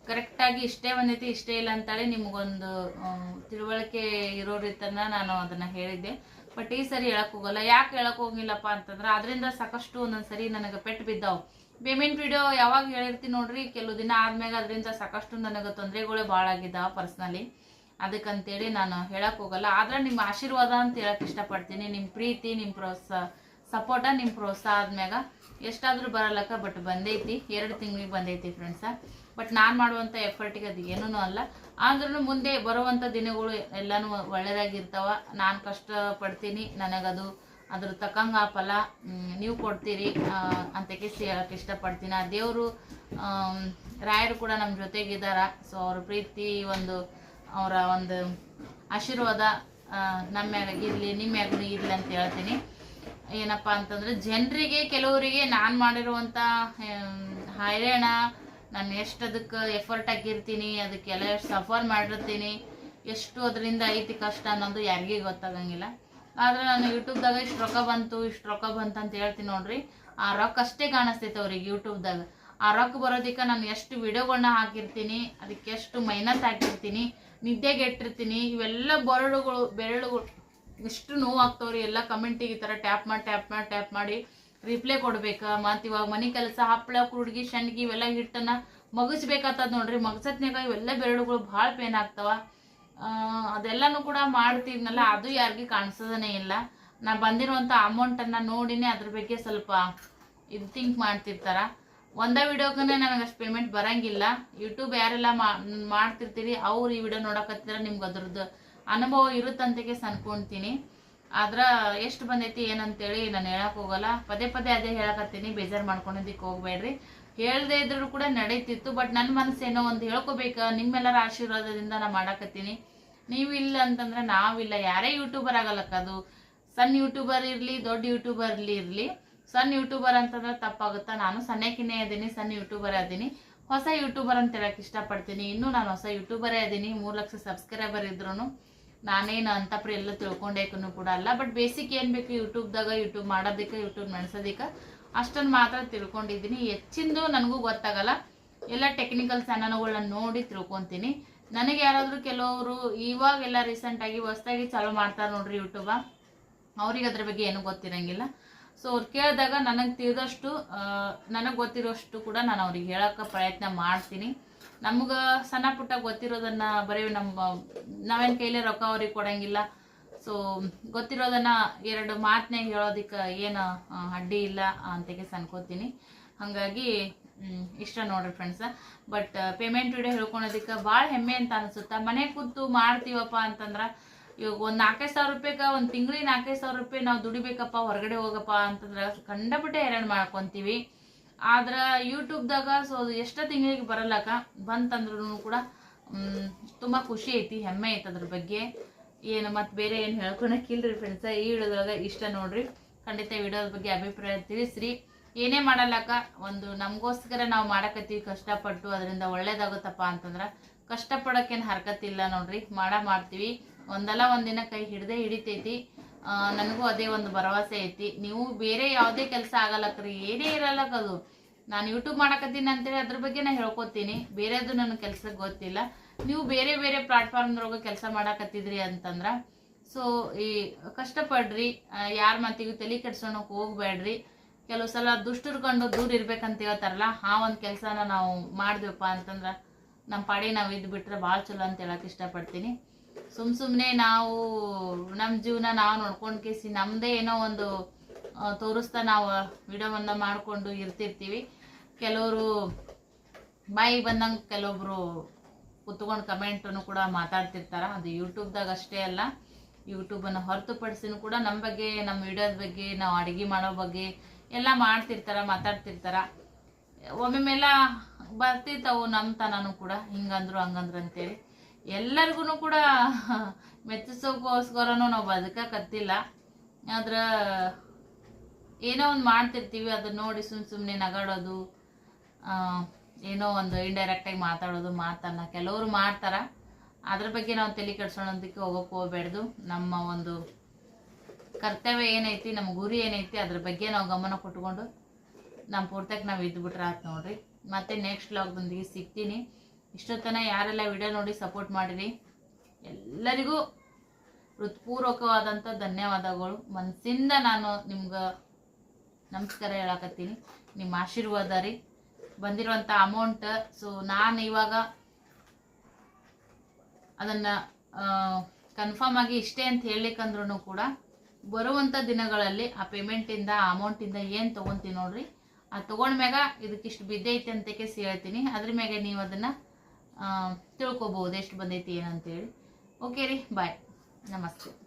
ಕರೆಕ್ಟಾಗಿ ಇಷ್ಟೇ ಬಂದೈತಿ ಇಷ್ಟೇ ಇಲ್ಲ ಅಂತೇಳಿ ನಿಮ್ಗೊಂದು ತಿಳುವಳಿಕೆ ಇರೋ ರೀತನ ನಾನು ಅದನ್ನ ಹೇಳಿದ್ದೆ. ಬಟ್ ಈ ಸರಿ ಹೇಳಕ್ ಹೋಗಲ್ಲ. ಯಾಕೆ ಹೇಳಕ್ ಹೋಗಿಲ್ಲಪ್ಪ ಅಂತಂದ್ರೆ ಅದರಿಂದ ಸಾಕಷ್ಟು ಒಂದೊಂದು ಸರಿ ನನಗೆ ಪೆಟ್ಟು ಬಿದ್ದಾವ್. ಪೇಮೆಂಟ್ ವಿಡಿಯೋ ಯಾವಾಗ ಹೇಳಿರ್ತೀನಿ ನೋಡ್ರಿ, ಕೆಲವು ದಿನ ಆದ್ಮೇಲೆ ಅದರಿಂದ ಸಾಕಷ್ಟು ನನಗೆ ತೊಂದರೆಗಳೇ ಭಾಳ ಆಗಿದ್ದಾವ ಪರ್ಸ್ನಲಿ. ಅದಕ್ಕಂತೇಳಿ ನಾನು ಹೇಳಕ್ ಹೋಗಲ್ಲ. ಆದ್ರೆ ನಿಮ್ಮ ಆಶೀರ್ವಾದ ಅಂತ ಹೇಳಕ್ ಇಷ್ಟಪಡ್ತೀನಿ. ನಿಮ್ಮ ಪ್ರೀತಿ ನಿಮ್ಮ ಪ್ರೋತ್ಸಾಹ ಸಪೋರ್ಟ ನಿಮ್ಮ ಪ್ರೋತ್ಸಾಹ ಆದ್ಮ್ಯಾಗ ಎಷ್ಟಾದ್ರೂ ಬರಲಕ್ಕ ಬಟ್ ಬಂದೈತಿ. ಎರಡು ತಿಂಗಳಿಗೆ ಬಂದೈತಿ ಫ್ರೆಂಡ್ಸ ಬಟ್ ನಾನು ಮಾಡುವಂಥ ಎಫರ್ಟಿಗೆ ಅದು ಏನೂ ಅಲ್ಲ. ಆದ್ರೂ ಮುಂದೆ ಬರುವಂಥ ದಿನಗಳು ಎಲ್ಲನೂ ಒಳ್ಳೆಯದಾಗಿರ್ತಾವ ನಾನು ಕಷ್ಟ ಪಡ್ತೀನಿ ನನಗದು ಅದ್ರ ತಕ್ಕಂಗ ಆ ಫಲ ನೀವು ಕೊಡ್ತೀರಿ ಅಂತ ಕೇಸಿ ಹೇಳಕ್ಕೆ ಇಷ್ಟಪಡ್ತೀನಿ. ಆ ದೇವರು ರಾಯರು ಕೂಡ ನಮ್ಮ ಜೊತೆಗಿದ್ದಾರ ಸೊ ಅವ್ರ ಪ್ರೀತಿ ಒಂದು, ಅವರ ಒಂದು ಆಶೀರ್ವಾದ ನಮ್ಮ ಇರಲಿ ನಿಮ್ಮ ಮ್ಯಾಗೂ ಇರಲಿ ಅಂತ ಹೇಳ್ತೀನಿ. ಏನಪ್ಪ ಅಂತಂದ್ರೆ, ಜನರಿಗೆ, ಕೆಲವರಿಗೆ ನಾನು ಮಾಡಿರುವಂಥ ಹೈರಾಣ ನಾನು ಎಷ್ಟು ಅದಕ್ಕೆ ಎಫರ್ಟ್ ಹಾಕಿರ್ತೀನಿ ಅದಕ್ಕೆಲ್ಲ ಎಷ್ಟು ಸಫರ್ ಮಾಡಿರ್ತೀನಿ, ಎಷ್ಟು ಅದರಿಂದ ಐತಿ ಕಷ್ಟ ಅನ್ನೋದು ಯಾರಿಗೂ ಗೊತ್ತಾಗಂಗಿಲ್ಲ. ಆದ್ರೆ ನಾನು ಯೂಟ್ಯೂಬ್ದಾಗ ಇಷ್ಟು ರೊಕ್ಕ ಬಂತು, ಇಷ್ಟು ರೊಕ್ಕ ಬಂತು ಅಂತ ಹೇಳ್ತೀನಿ ನೋಡ್ರಿ, ಆ ರೊಕ್ಕ ಅಷ್ಟೇ ಕಾಣಿಸ್ತೈತೆ ಅವ್ರಿಗೆ ಯೂಟ್ಯೂಬ್ದಾಗ ಆ ರೊಕ್ಕ ಬರೋದಕ್ಕೆ ನಾನು ಎಷ್ಟು ವಿಡಿಯೋಗಳನ್ನ ಹಾಕಿರ್ತೀನಿ, ಅದಕ್ಕೆ ಎಷ್ಟು ಮೈನಸ್ ಹಾಕಿರ್ತೀನಿ ನಿದ್ದೆಗೆಟ್ಟಿರ್ತೀನಿ ಇವೆಲ್ಲ ಬರಳುಗಳು, ಬೆರಳುಗಳು ಎಷ್ಟು ನೋವು ಆಗ್ತಾವ್ರಿ ಎಲ್ಲ ಕಮೆಂಟಿಗೆ ಈ ಥರ ಟ್ಯಾಪ್ ಮಾಡಿ ಟ್ಯಾಪ್ ಮಾಡಿ ಟ್ಯಾಪ್ ಮಾಡಿ ರಿಪ್ಲೈ ಕೊಡ್ಬೇಕಾ. ಮತ್ತು ಇವಾಗ ಮನೆ ಕೆಲಸ ಹಪ್ಪಳ ಕುರುಡ್ಗಿ ಶಂಡ್ಗಿ ಇವೆಲ್ಲ ಹಿಟ್ಟನ್ನ ಮಗಸ್ಬೇಕಾಗ್ತದ ನೋಡ್ರಿ. ಮಗಸತ್ನಾಗ ಇವೆಲ್ಲ ಬೆರಳುಗಳು ಭಾಳ ಪೇನ್ ಆಗ್ತಾವ. ಅದೆಲ್ಲನೂ ಕೂಡ ಮಾಡ್ತೀನಲ್ಲ, ಅದು ಯಾರಿಗೆ ಕಾಣಿಸೋದನೇ ಇಲ್ಲ. ನಾ ಬಂದಿರುವಂಥ ಅಮೌಂಟನ್ನು ನೋಡಿನೇ ಅದ್ರ ಬಗ್ಗೆ ಸ್ವಲ್ಪ ಇದು ಥಿಂಕ್ ಮಾಡ್ತಿರ್ತಾರ. ಒಂದೇ ವಿಡಿಯೋಗನೇ ನನಗೆ ಅಷ್ಟು ಪೇಮೆಂಟ್ ಬರಂಗಿಲ್ಲ. ಯೂಟ್ಯೂಬ್ ಯಾರೆಲ್ಲ ಮಾಡ್ತಿರ್ತೀರಿ, ಅವ್ರು ಈ ವಿಡಿಯೋ ನೋಡಕತ್ತಿರ ನಿಮ್ಗೆ ಅದ್ರದ್ದು ಅನುಭವ ಇರುತ್ತಂತಕ್ಕೆ ಅನ್ಕೊಂತೀನಿ ಆದ್ರ ಎಷ್ಟು ಬಂದೈತಿ ಏನಂತೇಳಿ ನಾನು ಹೇಳಕ್ ಹೋಗಲ್ಲ. ಪದೇ ಪದೇ ಅದೇ ಹೇಳಕತ್ತೀನಿ, ಬೇಜಾರ್ ಮಾಡ್ಕೊಂಡಿದ್ದಕ್ಕೆ ಹೋಗ್ಬೇಡ್ರಿ. ಹೇಳ್ದೆ ಇದ್ರು ಕೂಡ ನಡೀತಿತ್ತು ಬಟ್ ನನ್ನ ಮನಸ್ಸೇನೋ ಒಂದು ಹೇಳ್ಕೊಬೇಕ, ನಿಮ್ಮೆಲ್ಲರ ಆಶೀರ್ವಾದದಿಂದ ನಾ ಮಾಡಾಕತ್ತೀನಿ. ನೀವು ಇಲ್ಲ ಅಂತಂದ್ರೆ ನಾವಿಲ್ಲ ಯಾರೇ ಯೂಟ್ಯೂಬರ್ ಆಗಲ್ಲಕ್ಕ ಅದು. ಸಣ್ಣ ಯೂಟ್ಯೂಬರ್ ಇರಲಿ, ದೊಡ್ಡ ಯೂಟ್ಯೂಬರ್ ಇರಲಿ. ಸಣ್ಣ ಯೂಟ್ಯೂಬರ್ ಅಂತಂದ್ರೆ ತಪ್ಪಾಗುತ್ತಾ? ನಾನು ಸಣ್ಣಕಿನೇ ಅದೀನಿ ಸಣ್ಣ ಯೂಟ್ಯೂಬರ್ ಅದೀನಿ. ಹೊಸ ಯೂಟ್ಯೂಬರ್ ಅಂತ ಹೇಳಕ್ ಇಷ್ಟಪಡ್ತೀನಿ. ಇನ್ನೂ ನಾನು ಹೊಸ ಯೂಟ್ಯೂಬರೇ ಅದೀನಿ. ಮೂರು ಲಕ್ಷ ಸಬ್ಸ್ಕ್ರೈಬರ್ ಇದ್ರು ನಾನೇನು ಅಂತಪ್ರಿ ಎಲ್ಲ ತಿಳ್ಕೊಂಡೇಕನು ಕೂಡ ಅಲ್ಲ. ಬಟ್ ಬೇಸಿಕ್ ಏನು ಬೇಕು ಯೂಟ್ಯೂಬ್ದಾಗ ಯೂಟ್ಯೂಬ್ ಮಾಡೋದಕ್ಕೆ ಯೂಟ್ಯೂಬ್ ನಡೆಸೋದಕ್ಕೆ ಅಷ್ಟನ್ನು ಮಾತ್ರ ತಿಳ್ಕೊಂಡಿದ್ದೀನಿ. ಹೆಚ್ಚಿಂದು ನನಗೂ ಗೊತ್ತಾಗಲ್ಲ. ಎಲ್ಲ ಟೆಕ್ನಿಕಲ್ ಚಾನಲ್ಗಳನ್ನ ನೋಡಿ ತಿಳ್ಕೊತೀನಿ. ನನಗೆ ಯಾರಾದರೂ ಕೆಲವರು ಇವಾಗೆಲ್ಲ ರೀಸೆಂಟಾಗಿ ಹೊಸ್ದಾಗಿ ಚಾಲೂ ಮಾಡ್ತಾರೆ ನೋಡ್ರಿ ಯೂಟ್ಯೂಬ ಅವ್ರಿಗೆ ಅದ್ರ ಬಗ್ಗೆ ಏನೂ ಗೊತ್ತಿರಂಗಿಲ್ಲ. ಸೊ ಅವ್ರು ಕೇಳಿದಾಗ ನನಗೆ ತಿಳಿದಷ್ಟು ನನಗೆ ಗೊತ್ತಿರೋಷ್ಟು ಕೂಡ ನಾನು ಅವ್ರಿಗೆ ಹೇಳೋಕ್ಕೆ ಪ್ರಯತ್ನ ಮಾಡ್ತೀನಿ. ನಮ್ಗೆ ಸಣ್ಣ ಪುಟ್ಟ ಗೊತ್ತಿರೋದನ್ನ ಬರೀ ನಮ್ಮ ನಾವೇನು ಕೈಲೇ ರೊಕ್ಕ ಅವ್ರಿಗೆ ಕೊಡಂಗಿಲ್ಲ. ಸೊ ಗೊತ್ತಿರೋದನ್ನ ಎರಡು ಮಾತನ್ನೇ ಹೇಳೋದಕ್ಕೆ ಏನು ಅಡ್ಡಿ ಇಲ್ಲ ಅಂತಗೆ ಅನ್ಕೋತೀನಿ ಹಾಗಾಗಿ ಇಷ್ಟ ನೋಡ್ರಿ ಫ್ರೆಂಡ್ಸ ಬಟ್ ಪೇಮೆಂಟ್ ವಿಡಿಯೋ ಹೇಳ್ಕೊಳೋದಕ್ಕೆ ಭಾಳ ಹೆಮ್ಮೆ ಅಂತ ಅನ್ಸುತ್ತೆ. ಮನೆ ಕೂತು ಮಾಡ್ತೀವಪ್ಪ ಅಂತಂದ್ರೆ, ಇವಾಗ ಒಂದು ನಾಲ್ಕೈದು ಸಾವಿರ ರೂಪಾಯಿಗೆ ಒಂದು ತಿಂಗಳಿಗೆ ನಾಲ್ಕೈದು ಸಾವಿರ ರೂಪಾಯಿ ನಾವು ದುಡಿಬೇಕಪ್ಪ, ಹೊರಗಡೆ ಹೋಗಪ್ಪ ಅಂತಂದ್ರೆ ಕಂಡಪಟ್ಟೆ ಎರಡು ಮಾಡ್ಕೊತೀವಿ. ಆದ್ರೆ ಯೂಟ್ಯೂಬ್ದಾಗ ಸೊ ಎಷ್ಟೋ ತಿಂಗಳಿಗೆ ಬರಲ್ಲಕ ಬಂತಂದ್ರೂ ಕೂಡ ತುಂಬ ಖುಷಿ ಐತಿ, ಹೆಮ್ಮೆ ಐತಿ ಅದ್ರ ಬಗ್ಗೆ. ಏನು ಮತ್ತೆ ಬೇರೆ ಏನು ಹೇಳ್ಕೊಳಕ್ಕಿಲ್ರಿ ಫ್ರೆಂಡ್ಸ ಈ ವಿಡಿಯೋದಾಗ ಇಷ್ಟ ನೋಡ್ರಿ. ಖಂಡಿತ ವಿಡಿಯೋದ ಬಗ್ಗೆ ಅಭಿಪ್ರಾಯ ತಿಳಿಸ್ರಿ. ಏನೇ ಮಾಡಲ್ಲಕ್ಕ, ಒಂದು ನಮಗೋಸ್ಕರ ನಾವು ಮಾಡಕತ್ತೀವಿ, ಕಷ್ಟಪಟ್ಟು, ಅದರಿಂದ ಒಳ್ಳೇದಾಗುತ್ತಪ್ಪ ಅಂತಂದ್ರೆ ಕಷ್ಟಪಡೋಕ್ಕೇನು ಹರ್ಕತ್ತಿಲ್ಲ ನೋಡ್ರಿ. ಮಾಡ ಮಾಡ್ತೀವಿ. ಒಂದಲ್ಲ ಒಂದಿನ ಕೈ ಹಿಡ್ದೇ ಹಿಡಿತೈತಿ. ನನಗೂ ಅದೇ ಒಂದು ಭರವಸೆ ಐತಿ. ನೀವು ಬೇರೆ ಯಾವುದೇ ಕೆಲಸ ಆಗಲ್ಲಕ್ರಿ ಏನೇ ಇರಲ್ಲಕ್ಕ ಅದು ನಾನು ಯೂಟ್ಯೂಬ್ ಮಾಡಕತ್ತೀನಿ ಅಂತೇಳಿ ಅದ್ರ ಬಗ್ಗೆ ನಾ ಹೇಳ್ಕೊತೀನಿ. ಬೇರೆದು ನನ್ನ ಕೆಲ್ಸಕ್ಕೆ ಗೊತ್ತಿಲ್ಲ. ನೀವು ಬೇರೆ ಬೇರೆ ಪ್ಲಾಟ್ಫಾರ್ಮ್ದೊಳಗೆ ಕೆಲಸ ಮಾಡಕತ್ತಿದ್ರಿ ಅಂತಂದ್ರ ಸೊ ಈ ಕಷ್ಟಪಡ್ರಿ ಯಾರ ಮಾತಿಗೂ ತಲೆ ಕೆಡ್ಸೋಣಕ್ಕೆ ಹೋಗ್ಬೇಡ್ರಿ. ಕೆಲವು ಸಲ ದುಷ್ಟರು ಕಂಡು ದೂರ ಇರ್ಬೇಕಂತ ಹೇಳ್ತಾರಲ್ಲ, ಆ ಒಂದು ಕೆಲಸನ ನಾವು ಮಾಡಿದ್ವಪ್ಪ ಅಂತಂದ್ರ ನಮ್ಮ ಪಾಡಿ ನಾವು ಇದ್ದು ಬಿಟ್ರೆ ಭಾಳ ಚಲೋ ಅಂತ ಹೇಳಕ್ಕೆ ಇಷ್ಟಪಡ್ತೀನಿ. ಸುಮ್ ಸುಮ್ನೆ ನಾವು ನಮ್ಮ ಜೀವನ ನಾವು ನೋಡ್ಕೊಂಡ್ ಕೇಸಿ ನಮ್ದೇ ಏನೋ ಒಂದು ತೋರಿಸ್ತಾ ನಾವು ವಿಡಿಯೋವನ್ನ ಮಾಡ್ಕೊಂಡು ಇರ್ತಿರ್ತೀವಿ. ಕೆಲವರು ಬಾಯಿಗೆ ಬಂದಂಗೆ ಕೆಲವೊಬ್ರು ಕುತ್ಕೊಂಡು ಕಮೆಂಟನ್ನು ಕೂಡ ಮಾತಾಡ್ತಿರ್ತಾರ. ಅದು ಯೂಟ್ಯೂಬ್ದಾಗ ಅಷ್ಟೇ ಅಲ್ಲ, ಯೂಟ್ಯೂಬನ್ನು ಹೊರತುಪಡಿಸಿನೂ ಕೂಡ ನಮ್ಮ ಬಗ್ಗೆ ನಮ್ಮ ವಿಡಿಯೋದ ಬಗ್ಗೆ, ನಾವು ಅಡುಗೆ ಮಾಡೋ ಬಗ್ಗೆ ಎಲ್ಲ ಮಾಡ್ತಿರ್ತಾರ, ಮಾತಾಡ್ತಿರ್ತಾರ. ಒಮ್ಮೆಲ್ಲ ಬರ್ತಿರ್ತಾವು ನಮ್ಮ ತನೂ ಕೂಡ, ಹಿಂಗಂದ್ರು ಹಂಗಂದ್ರು ಅಂತೇಳಿ. ಎಲ್ಲರಿಗೂ ಕೂಡ ಮೆಚ್ಚಿಸೋಕೋಸ್ಕರನೂ ನಾವು ಬದುಕಕ್ಕತ್ತಿಲ್ಲ ಆದ್ರೆ ಏನೋ ಒಂದು ಮಾಡ್ತಿರ್ತೀವಿ, ಅದನ್ನ ನೋಡಿ ಸುಮ್ ಸುಮ್ಮನೆ ನಗಾಡೋದು ಏನೋ ಒಂದು ಇಂಡೈರೆಕ್ಟಾಗಿ ಮಾತಾಡೋದು ಮಾತನ್ನ. ಕೆಲವರು ಮಾಡ್ತಾರ, ಅದ್ರ ಬಗ್ಗೆ ನಾವು ತಲೆ ಕೆಡ್ಸೋಣದಕ್ಕೆ ಹೋಗೋಕೆ ಹೋಗ್ಬೇಡ್ದು. ನಮ್ಮ ಒಂದು ಕರ್ತವ್ಯ ಏನೈತಿ, ನಮ್ಮ ಗುರಿ ಏನೈತಿ, ಅದ್ರ ಬಗ್ಗೆ ನಾವು ಗಮನ ಕೊಟ್ಕೊಂಡು ನಮ್ಮ ಪೂರ್ತಕ್ಕೆ ನಾವು ಇದ್ಬಿಟ್ರೆ ಆಯ್ತು ನೋಡ್ರಿ. ಮತ್ತೆ ನೆಕ್ಸ್ಟ್ ಲಾಕ್ದೊಂದಿಗೆ ಸಿಗ್ತೀನಿ. ಇಷ್ಟೊತ್ತನ ಯಾರೆಲ್ಲ ವಿಡಿಯೋ ನೋಡಿ ಸಪೋರ್ಟ್ ಮಾಡಿರಿ, ಎಲ್ಲರಿಗೂ ಹೃತ್ಪೂರ್ವಕವಾದಂಥ ಧನ್ಯವಾದಗಳು. ಮನಸ್ಸಿಂದ ನಾನು ನಿಮ್ಗೆ ನಮಸ್ಕಾರ ಹೇಳಕತ್ತೀನಿ. ನಿಮ್ಮ ಆಶೀರ್ವಾದ ರೀ. ಬಂದಿರುವಂಥ ಅಮೌಂಟ್ ಸೊ ನಾನು ಇವಾಗ ಅದನ್ನು ಕನ್ಫರ್ಮ್ ಆಗಿ ಇಷ್ಟೇ ಅಂತ ಹೇಳಲಿಕ್ಕಂದ್ರೂ ಕೂಡ ಬರುವಂಥ ದಿನಗಳಲ್ಲಿ ಆ ಪೇಮೆಂಟಿಂದ ಆ ಅಮೌಂಟಿಂದ ಏನು ತೊಗೊತೀನಿ ನೋಡ್ರಿ. ಆ ತೊಗೊಂಡ್ಮ್ಯಾಗ ಇದಕ್ಕಿಷ್ಟು ಬಿದ್ದೈತೆ ಅಂತ ಕೇಸಿ ಹೇಳ್ತೀನಿ. ಅದ್ರ ಮ್ಯಾಗೆ ನೀವು ಅದನ್ನು ತಿಳ್ಕೊಬೋದು ಎಷ್ಟು ಬಂದೈತಿ ಏನಂತೇಳಿ. ಓಕೆ ರೀ ಬಾಯ್ ನಮಸ್ತೆ.